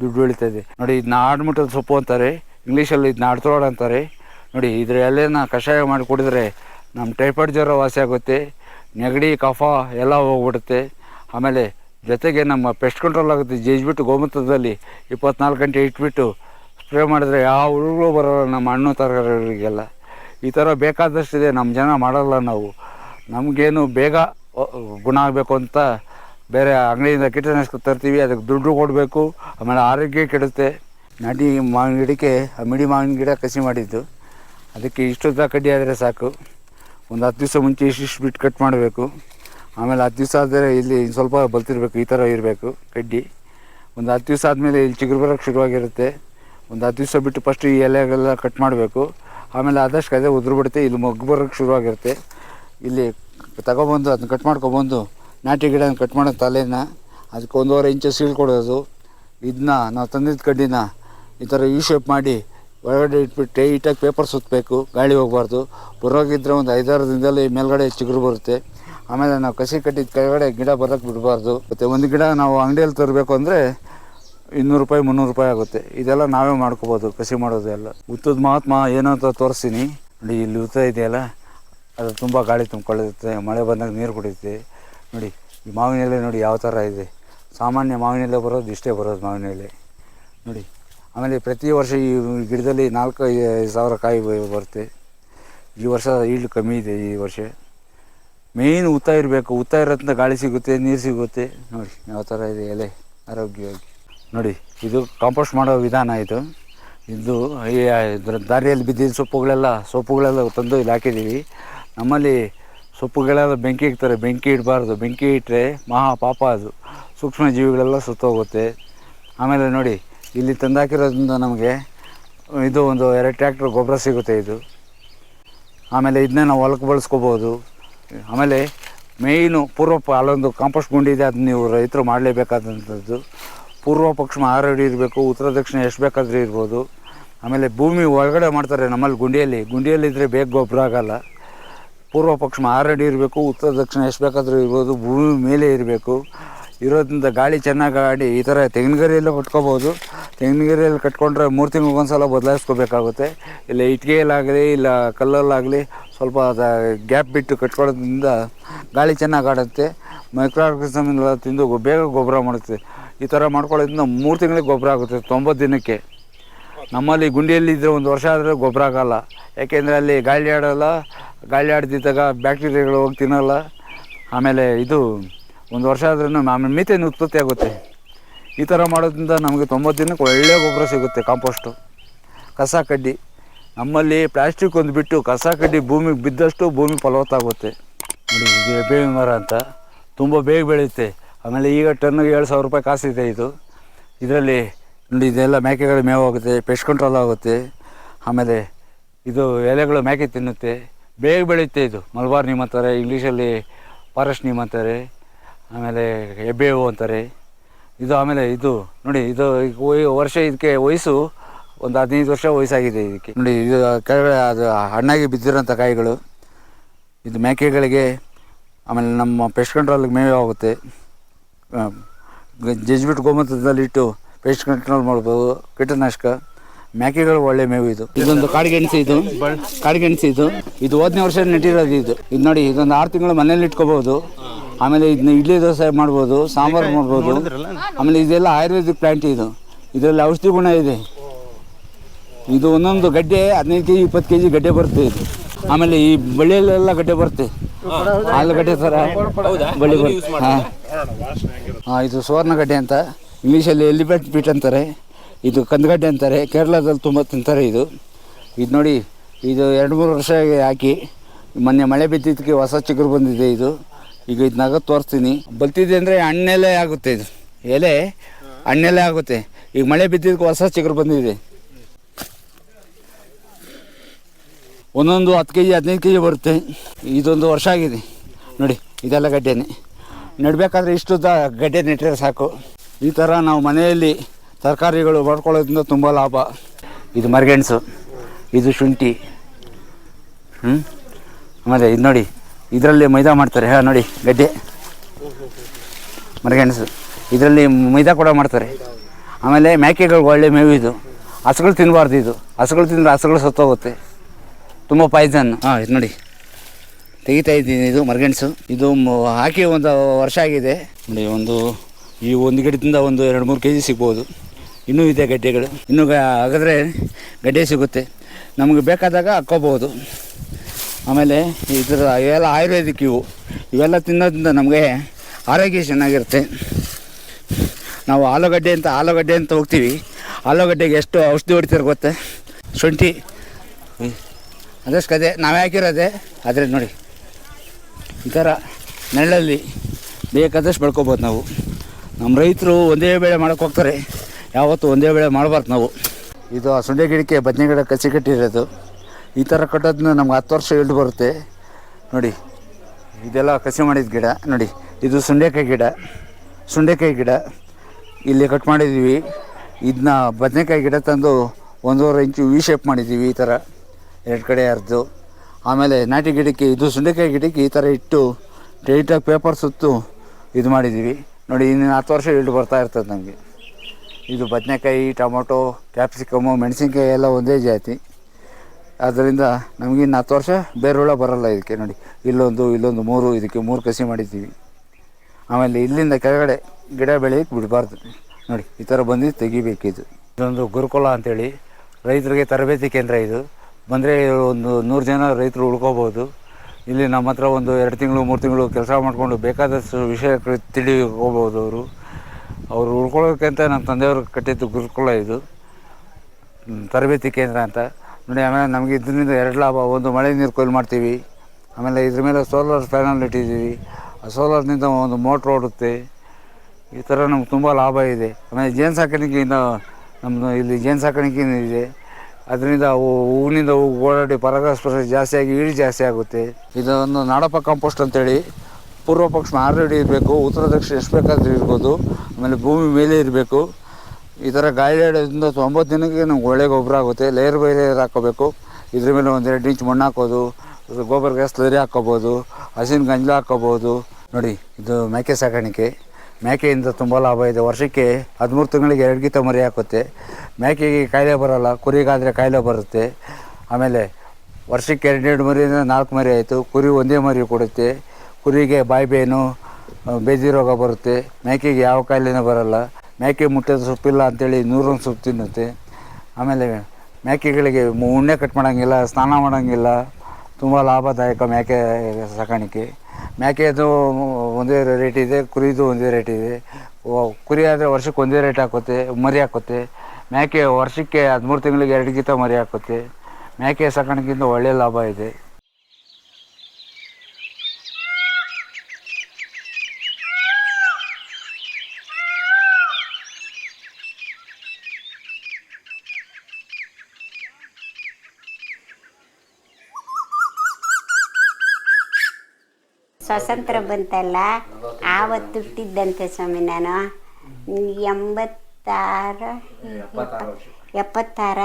ದುಡ್ಡು ಉಳಿತದೆ. ನೋಡಿ ಇದನ್ನ ಆಡ್ಮುಟ್ಟದ ಸೊಪ್ಪು ಅಂತಾರೆ. ಇಂಗ್ಲೀಷಲ್ಲಿ ಇದನ್ನ ಆಡ್ತೋಡ ಅಂತಾರೆ. ನೋಡಿ ಇದ್ರ ಎಲೆನ ಕಷಾಯ ಮಾಡಿ ಕುಡಿದ್ರೆ ನಮ್ಮ ಟೈಫಾಯ್ಡ್ ಜ್ವರ ವಾಸಿ ಆಗುತ್ತೆ. ನೆಗಡಿ, ಕಫ ಎಲ್ಲ ಹೋಗ್ಬಿಡುತ್ತೆ. ಆಮೇಲೆ ಜೊತೆಗೆ ನಮ್ಮ ಪೆಸ್ಟ್ ಕಂಟ್ರೋಲ್ ಆಗುತ್ತೆ. ಜೇಜ್ಬಿಟ್ಟು ಗೋಮೂತ್ರದಲ್ಲಿ ಇಪ್ಪತ್ನಾಲ್ಕು ಗಂಟೆ ಇಟ್ಬಿಟ್ಟು ಸ್ಪ್ರೇ ಮಾಡಿದ್ರೆ ಯಾವ ಹುಳುಗಳು ಬರೋಲ್ಲ ನಮ್ಮ ಹಣ್ಣು ತರಕಾರಿಗಳಿಗೆಲ್ಲ ಈ ಥರ ಬೇಕಾದಷ್ಟಿದೆ ನಮ್ಮ ಜನ ಮಾಡಲ್ಲ ನಾವು. ನಮಗೇನು ಬೇಗ ಗುಣ ಆಗಬೇಕು ಅಂತ ಬೇರೆ ಅಂಗಡಿಯಿಂದ ಕೀಟನಾಶಕ ತರ್ತೀವಿ, ಅದಕ್ಕೆ ದುಡ್ಡು ಕೊಡಬೇಕು, ಆಮೇಲೆ ಆರೋಗ್ಯ ಕೆಡುತ್ತೆ. ನಾಟಿ ಮಾವಿನ ಗಿಡಕ್ಕೆ ಮಿಡಿ ಮಾವಿನ ಗಿಡ ಕಸಿ ಮಾಡಿದ್ದು. ಅದಕ್ಕೆ ಇಷ್ಟುದ್ದ ಕಡ್ಡಿ ಆದರೆ ಸಾಕು. ಒಂದು ಹತ್ತು ದಿವಸ ಮುಂಚೆ ಇಷ್ಟಿಷ್ಟು ಬಿಟ್ಟು ಕಟ್ ಮಾಡಬೇಕು. ಆಮೇಲೆ ಹತ್ತು ದಿವಸ ಆದರೆ ಇಲ್ಲಿ ಸ್ವಲ್ಪ ಬಲ್ತಿರಬೇಕು ಈ ಥರ ಇರಬೇಕು ಕಡ್ಡಿ. ಒಂದು ಹತ್ತು ದಿವಸ ಆದಮೇಲೆ ಇಲ್ಲಿ ಚಿಗುರು ಬರೋಕ್ಕೆ ಶುರುವಾಗಿರುತ್ತೆ. ಒಂದು ಹತ್ತು ದಿವಸ ಬಿಟ್ಟು ಫಸ್ಟ್ ಈ ಎಲೆಗೆಲ್ಲ ಕಟ್ ಮಾಡಬೇಕು. ಆಮೇಲೆ ಆದಷ್ಟು ಅದೇ ಉದುರು ಬಿಡುತ್ತೆ ಇಲ್ಲಿ ಮೊಗ್ಗು ಬರೋಕ್ಕೆ ಶುರುವಾಗಿರುತ್ತೆ ಇಲ್ಲಿ ತಗೊಬಂದು, ಅದನ್ನ ಕಟ್ ಮಾಡ್ಕೊಬಂದು, ನಾಟಿ ಗಿಡನ ಕಟ್ ಮಾಡೋ ತಲೆನ, ಅದಕ್ಕೆ ಒಂದೂವರೆ ಇಂಚು ಸೀಳ್ ಕೊಡೋದು. ಇದನ್ನ ನಾವು ತಂದಿದ್ದ ಕಡ್ಡಿನ ಈ ಥರ ಯು ಶೇಪ್ ಮಾಡಿ, ಒಳಗಡೆ ಇಟ್ಬಿಟ್ಟು ಟೈಟಾಗಿ ಪೇಪರ್ ಸುತ್ತಬೇಕು ಗಾಳಿ ಹೋಗಬಾರ್ದು. ಬರೋಗಿದ್ರೆ ಒಂದು ಐದಾರು ದಿನದಲ್ಲಿ ಮೇಲ್ಗಡೆ ಚಿಗುರು ಬರುತ್ತೆ. ಆಮೇಲೆ ನಾವು ಕಸಿ ಕಟ್ಟಿದ ಕೆಳಗಡೆ ಗಿಡ ಬರೋಕ್ಕೆ ಬಿಡಬಾರ್ದು. ಮತ್ತು ಒಂದು ಗಿಡ ನಾವು ಅಂಗಡಿಯಲ್ಲಿ ತರಬೇಕು ಅಂದರೆ ಇನ್ನೂರು ರೂಪಾಯಿ, ಮುನ್ನೂರು ರೂಪಾಯಿ ಆಗುತ್ತೆ. ಇದೆಲ್ಲ ನಾವೇ ಮಾಡ್ಕೋಬೋದು ಕಸಿ ಮಾಡೋದು ಎಲ್ಲ. ಉತ್ತದ ಮಹಾತ್ಮ ಏನಂತ ತೋರಿಸ್ತೀನಿ. ನೋಡಿ, ಇಲ್ಲಿ ಉತ್ತ ಇದೆಯಲ್ಲ, ಅದು ತುಂಬ ಗಾಳಿ ತುಂಬಿಕೊಳ್ಳುತ್ತೆ, ಮಳೆ ಬಂದಾಗ ನೀರು ಕುಡಿಯುತ್ತೆ. ನೋಡಿ, ಈ ಮಾವಿನ ಎಲೆ ನೋಡಿ ಯಾವ ಥರ ಇದೆ. ಸಾಮಾನ್ಯ ಮಾವಿನ ಎಲೆ ಬರೋದು, ಇಷ್ಟೇ ಬರೋದು ಮಾವಿನ ಎಲೆ ನೋಡಿ, ಆಮೇಲೆ ಪ್ರತಿ ವರ್ಷ ಈ ಗಿಡದಲ್ಲಿ ನಾಲ್ಕು ಸಾವಿರ ಕಾಯಿ ಬರುತ್ತೆ. ಈ ವರ್ಷ ಈಲ್ಡ್ ಕಮ್ಮಿ ಇದೆ ಈ ವರ್ಷ. ಮೇಯ್ನ್ ಉತ್ತ ಇರಬೇಕು. ಉತ್ತ ಇರೋದ್ರಿಂದ ಗಾಳಿ ಸಿಗುತ್ತೆ, ನೀರು ಸಿಗುತ್ತೆ. ನೋಡಿ, ಯಾವ ಥರ ಇದೆ ಎಲೆ, ಆರೋಗ್ಯವಾಗಿ. ನೋಡಿ, ಇದು ಕಾಂಪೋಸ್ಟ್ ಮಾಡೋ ವಿಧಾನ ಇದು. ಇದು ದಾರಿಯಲ್ಲಿ ಬಿದ್ದಿದ್ದ ಸೊಪ್ಪುಗಳೆಲ್ಲ ಸೊಪ್ಪುಗಳೆಲ್ಲ ತಂದು ಇಲ್ಲಿ ಹಾಕಿದ್ದೀವಿ ನಮ್ಮಲ್ಲಿ ಸೊಪ್ಪುಗಳೆಲ್ಲ ಬೆಂಕಿ ಇಡ್ತಾರೆ, ಬೆಂಕಿ ಇಡಬಾರ್ದು, ಬೆಂಕಿ ಇಟ್ಟರೆ ಮಹಾ ಪಾಪ ಅದು. ಸೂಕ್ಷ್ಮ ಜೀವಿಗಳೆಲ್ಲ ಸುತ್ತೋಗುತ್ತೆ. ಆಮೇಲೆ ನೋಡಿ, ಇಲ್ಲಿ ತಂದಾಕಿರೋದ್ರಿಂದ ನಮಗೆ ಇದು ಒಂದು ಎರಡು ಟ್ಯಾಕ್ಟ್ರ್ ಗೊಬ್ಬರ ಸಿಗುತ್ತೆ ಇದು. ಆಮೇಲೆ ಇದನ್ನೇ ನಾವು ಹೊಲಕ್ಕೆ ಬಳಸ್ಕೋಬೋದು. ಆಮೇಲೆ ಮೇಯ್ನು ಪೂರ್ವ ಅಲ್ಲೊಂದು ಕಾಂಪೋಸ್ಟ್ ಗುಂಡಿ ಇದೆ ಅದನ್ನ ನೀವು ರೈತರು ಮಾಡಲೇಬೇಕಾದಂಥದ್ದು. ಪೂರ್ವ ಪಕ್ಷಿಮ ಆರು ಅಡಿ ಇರಬೇಕು, ಉತ್ತರ ದಕ್ಷಿಣ ಎಷ್ಟು ಬೇಕಾದರೂ ಇರ್ಬೋದು. ಆಮೇಲೆ ಭೂಮಿ ಒಳಗಡೆ ಮಾಡ್ತಾರೆ ನಮ್ಮಲ್ಲಿ ಗುಂಡಿಯಲ್ಲಿ. ಗುಂಡಿಯಲ್ಲಿದ್ದರೆ ಬೇಗ ಗೊಬ್ಬರ ಆಗಲ್ಲ. ಪೂರ್ವ ಪಕ್ಷಿಮ ಆರು ಅಡಿ ಇರಬೇಕು, ಉತ್ತರ ದಕ್ಷಿಣ ಎಷ್ಟು ಬೇಕಾದರೂ ಇರ್ಬೋದು, ಭೂಮಿ ಮೇಲೆ ಇರಬೇಕು. ಇರೋದ್ರಿಂದ ಗಾಳಿ ಚೆನ್ನಾಗಿ ಆಡಿ ಈ ಥರ ತೆಂಗಿನ ಗರಿಯಲ್ಲೂ ಕಟ್ಕೋಬೋದು. ತೆಂಗಿನಗರಿಯಲ್ಲಿ ಕಟ್ಕೊಂಡ್ರೆ ಮೂರು ತಿಂಗ್ಳಿಗೆ ಒಂದು ಸಲ ಬದಲಾಯಿಸ್ಕೋಬೇಕಾಗುತ್ತೆ. ಇಲ್ಲ ಇಟ್ಟಿಗೆಯಲ್ಲಾಗಲಿ ಇಲ್ಲ ಕಲ್ಲಲ್ಲಾಗಲಿ, ಸ್ವಲ್ಪ ಗ್ಯಾಪ್ ಬಿಟ್ಟು ಕಟ್ಕೊಳ್ಳೋದ್ರಿಂದ ಗಾಳಿ ಚೆನ್ನಾಗಿ ಆಡುತ್ತೆ. ಮೈಕ್ರೋ ತಿಂದು ಬೇಗ ಗೊಬ್ಬರ ಮಾಡುತ್ತೆ. ಈ ಥರ ಮಾಡ್ಕೊಳ್ಳೋದ್ರಿಂದ ಮೂರು ತಿಂಗಳಿಗೆ ಗೊಬ್ಬರ ಆಗುತ್ತೆ, ತೊಂಬತ್ತು ದಿನಕ್ಕೆ. ನಮ್ಮಲ್ಲಿ ಗುಂಡಿಯಲ್ಲಿ ಇದ್ದರೆ ಒಂದು ವರ್ಷ ಆದರೆ ಗೊಬ್ಬರ ಆಗೋಲ್ಲ. ಯಾಕೆಂದರೆ ಅಲ್ಲಿ ಗಾಳಿ ಆಡೋಲ್ಲ, ಗಾಳಿ ಆಡ್ದಿದ್ದಾಗ ಬ್ಯಾಕ್ಟೀರಿಯಾಗಳು ಹೋಗಿ ತಿನ್ನೋಲ್ಲ. ಆಮೇಲೆ ಇದು ಒಂದು ವರ್ಷ ಆದ್ರೂ ಆಮೇಲೆ ಮೀಥೇನ್ ಉತ್ಪತ್ತಿ ಆಗುತ್ತೆ. ಈ ಥರ ಮಾಡೋದ್ರಿಂದ ನಮಗೆ ತೊಂಬತ್ತು ದಿನಕ್ಕೆ ಒಳ್ಳೆಯ ಗೊಬ್ಬರ ಸಿಗುತ್ತೆ ಕಾಂಪೋಸ್ಟು ಕಸ ಕಡ್ಡಿ. ನಮ್ಮಲ್ಲಿ ಪ್ಲಾಸ್ಟಿಕ್ ಒಂದು ಬಿಟ್ಟು ಕಸ ಕಡ್ಡಿ ಭೂಮಿಗೆ ಬಿದ್ದಷ್ಟು ಭೂಮಿ ಫಲವತ್ತಾಗುತ್ತೆ. ನೋಡಿ, ಇದು ಬೇವಿನ ಮರ ಅಂತ. ತುಂಬ ಬೇಗ ಬೆಳೆಯುತ್ತೆ. ಆಮೇಲೆ ಈಗ ಟನ್ನಿಗೆ ಏಳು ಸಾವಿರ ರೂಪಾಯಿ ಕಾಸಿದೆ ಇದು. ಇದರಲ್ಲಿ ನೋಡಿ, ಇದೆಲ್ಲ ಮೇಕೆಗಳು ಮೇವು ಆಗುತ್ತೆ ಪೆಸ್ಟ್ ಕಂಟ್ರೋಲ್ ಆಗುತ್ತೆ. ಆಮೇಲೆ ಇದು ಎಲೆಗಳು ಮೇಕೆ ತಿನ್ನುತ್ತೆ. ಬೇಗ ಬೆಳೆಯುತ್ತೆ ಇದು. ಮಲ್ಬಾರ್ ನೀಮ್ ಅಂತಾರೆ, ಇಂಗ್ಲೀಷಲ್ಲಿ ಫಾರೆಸ್ಟ್ ನೀಮ್ ಅಂತಾರೆ, ಆಮೇಲೆ ಹೆಬ್ಬೇವು ಅಂತಾರೆ. ಇದು ಆಮೇಲೆ ಇದು, ನೋಡಿ, ಇದು ವರ್ಷ ಇದಕ್ಕೆ ವಯಸ್ಸು, ಒಂದು ಹದಿನೈದು ವರ್ಷ ವಯಸ್ಸಾಗಿದೆ ಇದಕ್ಕೆ. ನೋಡಿ, ಇದು ಕೆಳಗಡೆ ಅದು ಹಣ್ಣಾಗಿ ಬಿದ್ದಿರೋಂಥ ಕಾಯಿಗಳು. ಇದು ಮೇಕೆಗಳಿಗೆ, ಆಮೇಲೆ ನಮ್ಮ ಪೆಸ್ಟ್ ಕಂಟ್ರೋಲ್ಗೆ ಮೇವೆ ಆಗುತ್ತೆ. ಜಜ್ಬಿಟ್ಟು ಗೋಮೂತ್ರದಲ್ಲಿ ಇಟ್ಟು ಪೇಸ್ಟ್ ಕಂಟ್ರೋಲ್ ಮಾಡ್ಬೋದು. ಕೀಟನಾಶಕ. ಮ್ಯಾಕೆಗಳು ಒಳ್ಳೆ ಮೇವು ಇದು. ಇದೊಂದು ಕಾಡಿಗೆಣಸು ಇದು. ಕಾಡಿಗೆಣಸು ಇದು. ಇದು ಹೋದನೇ ವರ್ಷ ನೆಟ್ಟಿರೋದು ಇದು. ಇದು ನೋಡಿ ಇದೊಂದು ಆರು ತಿಂಗಳು ಮನೇಲಿ ಇಟ್ಕೋಬಹುದು ಆಮೇಲೆ ಇದನ್ನ ಇಡ್ಲಿ ದೋಸೆ ಮಾಡ್ಬೋದು ಸಾಂಬಾರು ಮಾಡ್ಬೋದು. ಆಮೇಲೆ ಇದೆಲ್ಲ ಆಯುರ್ವೇದಿಕ್ ಪ್ಲಾಂಟ್ ಇದು. ಇದರಲ್ಲಿ ಔಷಧಿ ಗುಣ ಇದೆ. ಇದು ಒಂದೊಂದು ಗಡ್ಡೆ ಹದಿನೈದು ಕೆ ಜಿ ಇಪ್ಪತ್ತು ಕೆ ಜಿ ಗಡ್ಡೆ ಬರುತ್ತೆ ಇದು. ಆಮೇಲೆ ಈ ಬಳ್ಳಿಯಲ್ಲೆಲ್ಲ ಗಡ್ಡೆ ಬರುತ್ತೆ. ಆಲೂಗಡ್ಡೆ ಥರ. ಬಳ್ಳಿ ಬರುತ್ತೆ. ಹಾಂ. ಇದು ಸುವರ್ಣಗಡ್ಡೆ ಅಂತ. ಇಂಗ್ಲೀಷಲ್ಲಿ ಎಲಿಬೆಟ್ ಬೀಟ್ ಅಂತಾರೆ. ಇದು ಕಂದಗಡ್ಡೆ ಅಂತಾರೆ. ಕೇರಳದಲ್ಲಿ ತುಂಬ ತಿಂತಾರೆ ಇದು. ಇದು ನೋಡಿ, ಇದು ಎರಡು ಮೂರು ವರ್ಷ ಹಾಕಿ, ಮೊನ್ನೆ ಮಳೆ ಬಿದ್ದಿದ್ದಕ್ಕೆ ಹೊಸ ಚಿಗುರು ಬಂದಿದೆ ಇದು. ಈಗ ಇದು ನಗ ತೋರಿಸ್ತೀನಿ. ಬಲ್ತಿದೆ ಅಂದರೆ ಹಣ್ಣೆಲೆ ಆಗುತ್ತೆ ಇದು. ಎಲೆ, ಹಣ್ಣೆಲೆ ಆಗುತ್ತೆ. ಈಗ ಮಳೆ ಬಿದ್ದಿದ್ದಕ್ಕೆ ಹೊಸ ಚಿಗುರು ಬಂದಿದೆ. ಒಂದೊಂದು ಹತ್ತು ಕೆ ಜಿ ಹದಿನೈದು ಕೆ ಜಿ ಬರುತ್ತೆ. ಇದೊಂದು ವರ್ಷ ಆಗಿದೆ. ನೋಡಿ, ಇದೆಲ್ಲ ಗಡ್ಡೆನೆ. ನೆಡಬೇಕಾದ್ರೆ ಇಷ್ಟುದ್ದ ಗಡ್ಡೆ ನೆಟ್ಟರೆ ಸಾಕು. ಈ ಥರ ನಾವು ಮನೆಯಲ್ಲಿ ತರಕಾರಿಗಳು ಮಾಡ್ಕೊಳ್ಳೋದ್ರಿಂದ ತುಂಬ ಲಾಭ. ಇದು ಮರಗೆಣಸು, ಇದು ಶುಂಠಿ. ಹ್ಞೂ ಆಮೇಲೆ ಇದು ನೋಡಿ, ಇದರಲ್ಲಿ ಮೈದಾ ಮಾಡ್ತಾರೆ. ಹಾಂ, ನೋಡಿ, ಗಡ್ಡೆ. ಮರಗೆಣಸು. ಇದರಲ್ಲಿ ಮೈದಾ ಕೂಡ ಮಾಡ್ತಾರೆ. ಆಮೇಲೆ ಮೇಕೆಗಳು ಒಳ್ಳೆ ಮೇವು ಇದು. ಹಸುಗಳು ತಿನ್ನಬಾರ್ದು ಇದು. ಹಸುಗಳು ತಿಂದರೆ ಹಸುಗಳು ಸತ್ತೋಗುತ್ತೆ. ತುಂಬ ಪಾಯ್ಸನ್ ಹಾಂ, ಇದು ನೋಡಿ. ತೆಗಿತಾ ಇದ್ದೀನಿ ಇದು ಮರ್ಗೆಣಸು. ಇದು ಹಾಕಿ ಒಂದು ವರ್ಷ ಆಗಿದೆ. ನೋಡಿ ಒಂದು ಈ ಒಂದು ಗಿಡದಿಂದ ಒಂದು ಎರಡು ಮೂರು ಕೆ ಜಿ ಸಿಗ್ಬೋದು. ಇನ್ನೂ ಇದೆ ಗಡ್ಡೆಗಳು. ಇನ್ನೂ ಹಾಗಾದರೆ ಗಡ್ಡೆ ಸಿಗುತ್ತೆ. ನಮಗೆ ಬೇಕಾದಾಗ ಹಾಕ್ಕೋಬೋದು. ಆಮೇಲೆ ಇದರ ಇವೆಲ್ಲ ಆಯುರ್ವೇದಿಕ್ ಇವು. ಇವೆಲ್ಲ ತಿನ್ನೋದ್ರಿಂದ ನಮಗೆ ಆರೋಗ್ಯ ಚೆನ್ನಾಗಿರುತ್ತೆ. ನಾವು ಆಲೂಗಡ್ಡೆ ಅಂತ ಆಲೂಗಡ್ಡೆ ಅಂತ ಹೋಗ್ತೀವಿ. ಆಲೂಗಡ್ಡೆಗೆ ಎಷ್ಟು ಔಷಧಿ ಹೊಡಿತಾರೆ ಗೊತ್ತೆ? ಶುಂಠಿ. ಅದಷ್ಟು ಕದೆ. ನಾವೇ ಹಾಕಿರೋದೆ. ಆದರೆ ನೋಡಿ ಈ ಥರ ನೆರಳಲ್ಲಿ ಬೇಕಾದಷ್ಟು ಬೆಳ್ಕೋಬೋದು ನಾವು. ನಮ್ಮ ರೈತರು ಒಂದೇ ಬೆಳೆ ಮಾಡೋಕ್ಕೆ ಹೋಗ್ತಾರೆ. ಯಾವತ್ತೂ ಒಂದೇ ಬೆಳೆ ಮಾಡಬಾರ್ದು ನಾವು. ಇದು ಆ ಸುಂಡೆ ಗಿಡಕ್ಕೆ ಬದನೆ ಗಿಡ ಕಸಿ ಕಟ್ಟಿರೋದು ಈ ಥರ ಕಟ್ಟೋದನ್ನ ನಮ್ಗೆ ಹತ್ತು ವರ್ಷ ಇಳ್ದು ಬರುತ್ತೆ. ನೋಡಿ, ಇದೆಲ್ಲ ಕಸಿ ಮಾಡಿದ ಗಿಡ. ನೋಡಿ, ಇದು ಸುಂಡೆಕಾಯಿ ಗಿಡ. ಸುಂಡೆಕಾಯಿ ಗಿಡ. ಇಲ್ಲಿ ಕಟ್ ಮಾಡಿದ್ದೀವಿ ಇದನ್ನ ಬದನೆಕಾಯಿ ಗಿಡ ತಂದು ಒಂದೂವರೆ ಇಂಚು ವಿ ಶೇಪ್ ಮಾಡಿದ್ದೀವಿ ಈ ಥರ ಎರಡು ಕಡೆ ಅರ್ದು ಆಮೇಲೆ ನಾಟಿ ಗಿಡಕ್ಕೆ ಇದು ಸುಂಡೆಕಾಯಿ ಗಿಡಕ್ಕೆ ಈ ಥರ ಇಟ್ಟು ಟೈಟಾಗಿ ಪೇಪರ್ ಸುತ್ತು ಇದು ಮಾಡಿದ್ದೀವಿ. ನೋಡಿ ಇನ್ನೇನು ಹತ್ತು ವರ್ಷ ಇಲ್ಲಿ ಬರ್ತಾ ಇರ್ತದೆ ನಮಗೆ. ಇದು ಬದನೆಕಾಯಿ, ಟೊಮೊಟೊ, ಕ್ಯಾಪ್ಸಿಕಮು, ಮೆಣಸಿನ್ಕಾಯಿ ಎಲ್ಲ ಒಂದೇ ಜಾತಿ. ಆದ್ದರಿಂದ ನಮಗೆ ಇನ್ನು ಹತ್ತು ವರ್ಷ ಬೇರೆ ಹುಳ ಬರೋಲ್ಲ ಇದಕ್ಕೆ ನೋಡಿ. ಇಲ್ಲೊಂದು ಇಲ್ಲೊಂದು, ಮೂರು, ಇದಕ್ಕೆ ಮೂರು ಕಸಿ ಮಾಡಿದ್ದೀವಿ. ಆಮೇಲೆ ಇಲ್ಲಿಂದ ಕೆಳಗಡೆ ಗಿಡ ಬೆಳೆಯಕ್ಕೆ ಬಿಡಬಾರ್ದು. ನೋಡಿ, ಈ ಥರ ಬಂದು ತೆಗಿಬೇಕಿದು. ಇದೊಂದು ಗುರುಕುಲ ಅಂತೇಳಿ ರೈತರಿಗೆ ತರಬೇತಿ ಕೇಂದ್ರ ಇದು. ಬಂದರೆ ಒಂದು ನೂರು ಜನ ರೈತರು ಉಳ್ಕೋಬೋದು. ಇಲ್ಲಿ ನಮ್ಮ ಹತ್ರ ಒಂದು ಎರಡು ತಿಂಗಳು, ಮೂರು ತಿಂಗಳು ಕೆಲಸ ಮಾಡಿಕೊಂಡು ಬೇಕಾದಷ್ಟು ವಿಷಯ ತಿಳಿಕೋಬೋದು ಅವರು. ಅವರು ಉಳ್ಕೊಳ್ಳೋಕೆ ಅಂತ ನಮ್ಮ ತಂದೆಯವರು ಕಟ್ಟಿದ್ದು ಗುರುಕುಲ ಇದು. ತರಬೇತಿ ಕೇಂದ್ರ ಅಂತ. ನೋಡಿ, ಆಮೇಲೆ ನಮಗೆ ಇದರಿಂದ ಎರಡು ಲಾಭ. ಒಂದು ಮಳೆ ನೀರು ಕೊಯ್ಲು ಮಾಡ್ತೀವಿ. ಆಮೇಲೆ ಇದ್ರ ಮೇಲೆ ಸೋಲಾರ್ ಪ್ಯಾನಲ್ ಇಟ್ಟಿದ್ದೀವಿ. ಆ ಸೋಲಾರ್ನಿಂದ ಒಂದು ಮೋಟ್ರ್ ಓಡುತ್ತೆ. ಈ ಥರ ನಮ್ಗೆ ತುಂಬ ಲಾಭ ಇದೆ. ಆಮೇಲೆ ಜೇನು ಸಾಕಾಣಿಕೆಯಿಂದ ನಮ್ಮದು ಇಲ್ಲಿ ಜೇನು ಸಾಕಾಣಿಕೆ ಇದೆ. ಅದರಿಂದ ಅವು ಹೂವಿನಿಂದ ಹೂ ಓಡಾಡಿ ಪರಾಗಸ್ಪರ್ಶ ಜಾಸ್ತಿ ಆಗಿ, ಇಳಿ ಜಾಸ್ತಿ ಆಗುತ್ತೆ. ಇದೊಂದು ನಾಡಪ್ಪ ಕಾಂಪೋಸ್ಟ್ ಅಂತೇಳಿ ಪೂರ್ವ ಪಕ್ಷ ಆರು ಅಡಿ ಇರಬೇಕು, ಉತ್ತರ ದಕ್ಷಿಣ ಎಷ್ಟು ಬೇಕಾದ್ರೂ ಇರ್ಬೋದು, ಆಮೇಲೆ ಭೂಮಿ ಮೇಲೆ ಇರಬೇಕು. ಈ ಥರ ಗಾಳಿ ಆಡೋದ್ರಿಂದ ತೊಂಬತ್ತು ದಿನಕ್ಕೆ ನಮ್ಗೆ ಒಳ್ಳೆ ಗೊಬ್ಬರ ಆಗುತ್ತೆ. ಲೇಯರ್ ಬೈ ಲೇಯರ್ ಹಾಕೋಬೇಕು ಇದ್ರ ಮೇಲೆ ಒಂದು ಎರಡು ಇಂಚ್ ಮಣ್ಣು ಹಾಕೋದು ಗೊಬ್ಬರ ಗ್ಯಾಸ್ ಲರಿ ಹಾಕೋಬೋದು ಹಸಿನ ಗಂಜಲ ಹಾಕೋಬೋದು ನೋಡಿ, ಇದು ಮೇಕೆ ಸಾಕಾಣಿಕೆ ಮೇಕೆಯಿಂದ ತುಂಬ ಲಾಭ ಇದೆ. ವರ್ಷಕ್ಕೆ ಹದಿಮೂರು ತಿಂಗಳಿಗೆ ಎರಡು ಗೀತ ಮರಿ ಹಾಕುತ್ತೆ. ಮೇಕೆಗೆ ಕಾಯಿಲೆ ಬರೋಲ್ಲ, ಕುರಿಗಾದರೆ ಕಾಯಿಲೆ ಬರುತ್ತೆ. ಆಮೇಲೆ ವರ್ಷಕ್ಕೆ ಎರಡೆರಡು ಮರಿಯಿಂದ ನಾಲ್ಕು ಮರಿ ಆಯಿತು. ಕುರಿ ಒಂದೇ ಮರಿ ಕೊಡುತ್ತೆ. ಕುರಿಗೆ ಬಾಯಿ ಬೇನು ಬೇದಿ ರೋಗ ಬರುತ್ತೆ. ಮೇಕೆಗೆ ಯಾವ ಕಾಯಿಲೆನೂ ಬರಲ್ಲ. ಮೇಕೆ ಮುಟ್ಟದ ಸೊಪ್ಪಿಲ್ಲ ಅಂತೇಳಿ ನೂರೊಂದು ಸೊಪ್ಪು ತಿನ್ನುತ್ತೆ. ಆಮೇಲೆ ಮೇಕೆಗಳಿಗೆ ಉಣ್ಣೆ ಕಟ್ ಮಾಡೋಂಗಿಲ್ಲ, ಸ್ನಾನ ಮಾಡೋಂಗಿಲ್ಲ. ತುಂಬ ಲಾಭದಾಯಕ ಮೇಕೆ ಸಾಕಾಣಿಕೆ. ಮೇಕೆದು ಒಂದೇ ರೇಟ್ ಇದೆ, ಕುರಿದು ಒಂದೇ ರೇಟ್ ಇದೆ. ಕುರಿ ಆದರೆ ವರ್ಷಕ್ಕೆ ಒಂದೇ ರೇಟ್ ಹಾಕುತ್ತೆ ಮರಿ ಹಾಕುತ್ತೆ ಮೇಕೆ ವರ್ಷಕ್ಕೆ ಹದಿಮೂರು ತಿಂಗಳಿಗೆ ಎರಡು ಗೀತ ಮರಿ ಹಾಕುತ್ತೆ ಮೇಕೆ ಸಾಕಾಣಿಕೆಯಿಂದ ಒಳ್ಳೆಯ ಲಾಭ ಇದೆ. ಸ್ವಾತಂತ್ರ್ಯ ಬಂತಲ್ಲ? ಆವತ್ತು ಹುಟ್ಟಿದ್ದಂತೆ ಸ್ವಾಮಿ ನಾನು. ಎಂಬತ್ತಾರು? ಎಪ್ಪತ್ತಾರ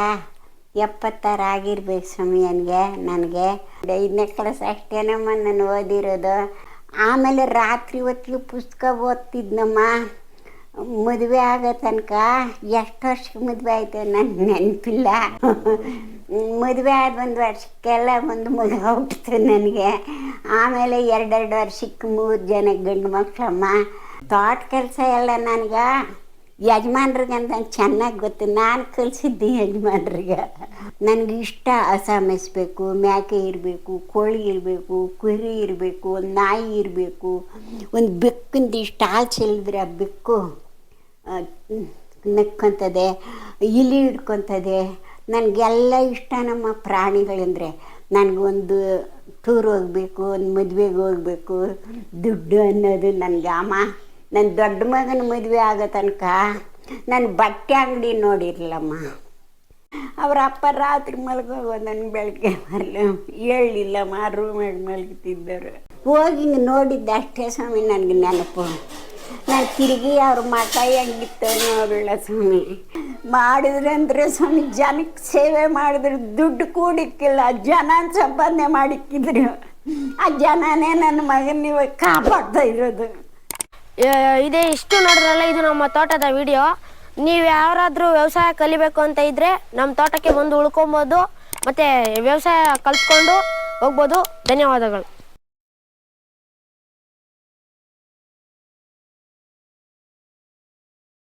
ಎಪ್ಪತ್ತಾರು? ಆಗಿರ್ಬೇಕು ಸ್ವಾಮಿ ನನಗೆ ನನಗೆ. ಐದನೇ ಕ್ಲಾಸ್ ಅಷ್ಟೇನಮ್ಮ ನಾನು ಓದಿರೋದು. ಆಮೇಲೆ ರಾತ್ರಿ ಹೊತ್ತಿಗೆ ಪುಸ್ತಕ ಓದ್ತಿದ್ನಮ್ಮ. ಮದುವೆ ಆಗೋ ತನಕ ಎಷ್ಟು ವರ್ಷಕ್ಕೆ ಮದುವೆ ಆಯಿತು ನನ್ನ ನೆನಪಿಲ್ಲ. ಮದುವೆ ಆದ ಒಂದು ವರ್ಷಕ್ಕೆಲ್ಲ ಒಂದು ಮಗ ಹುಟ್ಟಿತು ನನಗೆ. ಆಮೇಲೆ ಎರಡೆರಡು ವರ್ಷಕ್ಕೆ ಮೂರು ಜನ ಗಂಡು ಮಕ್ಕಳಮ್ಮ. ತೋಟ ಕೆಲಸ ಎಲ್ಲ ನನಗೆ. ಯಜಮಾನ್ರಿಗಂತ ಚೆನ್ನಾಗಿ ಗೊತ್ತು. ನಾನು ಕಲಿಸಿದ್ದೆ ಯಜಮಾನ್ರಿಗೆ. ನನಗೆ ಇಷ್ಟ ಹಸ ಮೇಯಿಸ್ಬೇಕು ಮೇಕೆ ಇರಬೇಕು, ಕೋಳಿ ಇರಬೇಕು, ಕುರಿ ಇರಬೇಕು, ಒಂದು ನಾಯಿ ಇರಬೇಕು, ಒಂದು ಬೆಕ್ಕಿಂದು ಇಷ್ಟು ಹಾಲು ಚೆಲ್ಲಿದ್ರೆ ಆ ಬೆಕ್ಕು ನಕ್ಕೊಂತದೆ, ಇಲಿ ಹಿಡ್ಕೊತದೆ ನನಗೆಲ್ಲ ಇಷ್ಟ ನಮ್ಮ ಪ್ರಾಣಿಗಳೆಂದರೆ ನನಗೊಂದು ಟೂರ್ ಹೋಗಬೇಕು, ಒಂದು ಮದುವೆಗೆ ಹೋಗಬೇಕು, ದುಡ್ಡು ಅನ್ನೋದು ನನಗೆ. ಅಮ್ಮ ನನ್ನ ದೊಡ್ಡ ಮಗನ ಮದುವೆ ಆಗೋ ತನಕ ನಾನು ಬಟ್ಟೆ ಅಂಗಡಿ ನೋಡಿರಲಮ್ಮ. ಅವ್ರ ಅಪ್ಪ ರಾತ್ರಿ ಮಲ್ಗೋಗೋ ನನ್ನ ಬೆಳಗ್ಗೆ ಮರಲ ಹೇಳಿಲ್ಲಮ್ಮ ರೂಮಾಗ ಮಲಗ್ತಿದ್ದರು ಹೋಗಿ ನೋಡಿದ್ದೆ ಅಷ್ಟೇ ಸ್ವಾಮಿ, ನನಗೆ ನೆನಪು. ನಾನು ತಿರುಗಿ ಅವ್ರ ಮಠ ಹೆಂಗಿತ್ತು ನೋಡಲ್ಲ ಸ್ವಾಮಿ. ಮಾಡಿದ್ರೆ ಅಂದರೆ ಸ್ವಾಮಿ ಜನಕ್ಕೆ ಸೇವೆ ಮಾಡಿದ್ರೆ ದುಡ್ಡು ಕೂಡಿಕ್ಕಿಲ್ಲ ಜನ ಸಂಪಾದನೆ ಮಾಡಿಕ್ಕಿದ್ರು. ಆ ಜನನೇ ನನ್ನ ಮಗನ ಇವಾಗ ಕಾಪಾಡ್ತಾ ಇರೋದು. ಇದೇ ಇಷ್ಟು ನೋಡಿದ್ರಲ್ಲ ಇದು ನಮ್ಮ ತೋಟದ ವಿಡಿಯೋ. ನೀವು ಯಾರಾದರೂ ವ್ಯವಸಾಯ ಕಲಿಬೇಕು ಅಂತ ಇದ್ರೆ ನಮ್ಮ ತೋಟಕ್ಕೆ ಬಂದು ಉಳ್ಕೊಬೋದು, ಮತ್ತೆ ವ್ಯವಸಾಯ ಕಲ್ತ್ಕೊಂಡು ಹೋಗ್ಬೋದು. ಧನ್ಯವಾದಗಳು.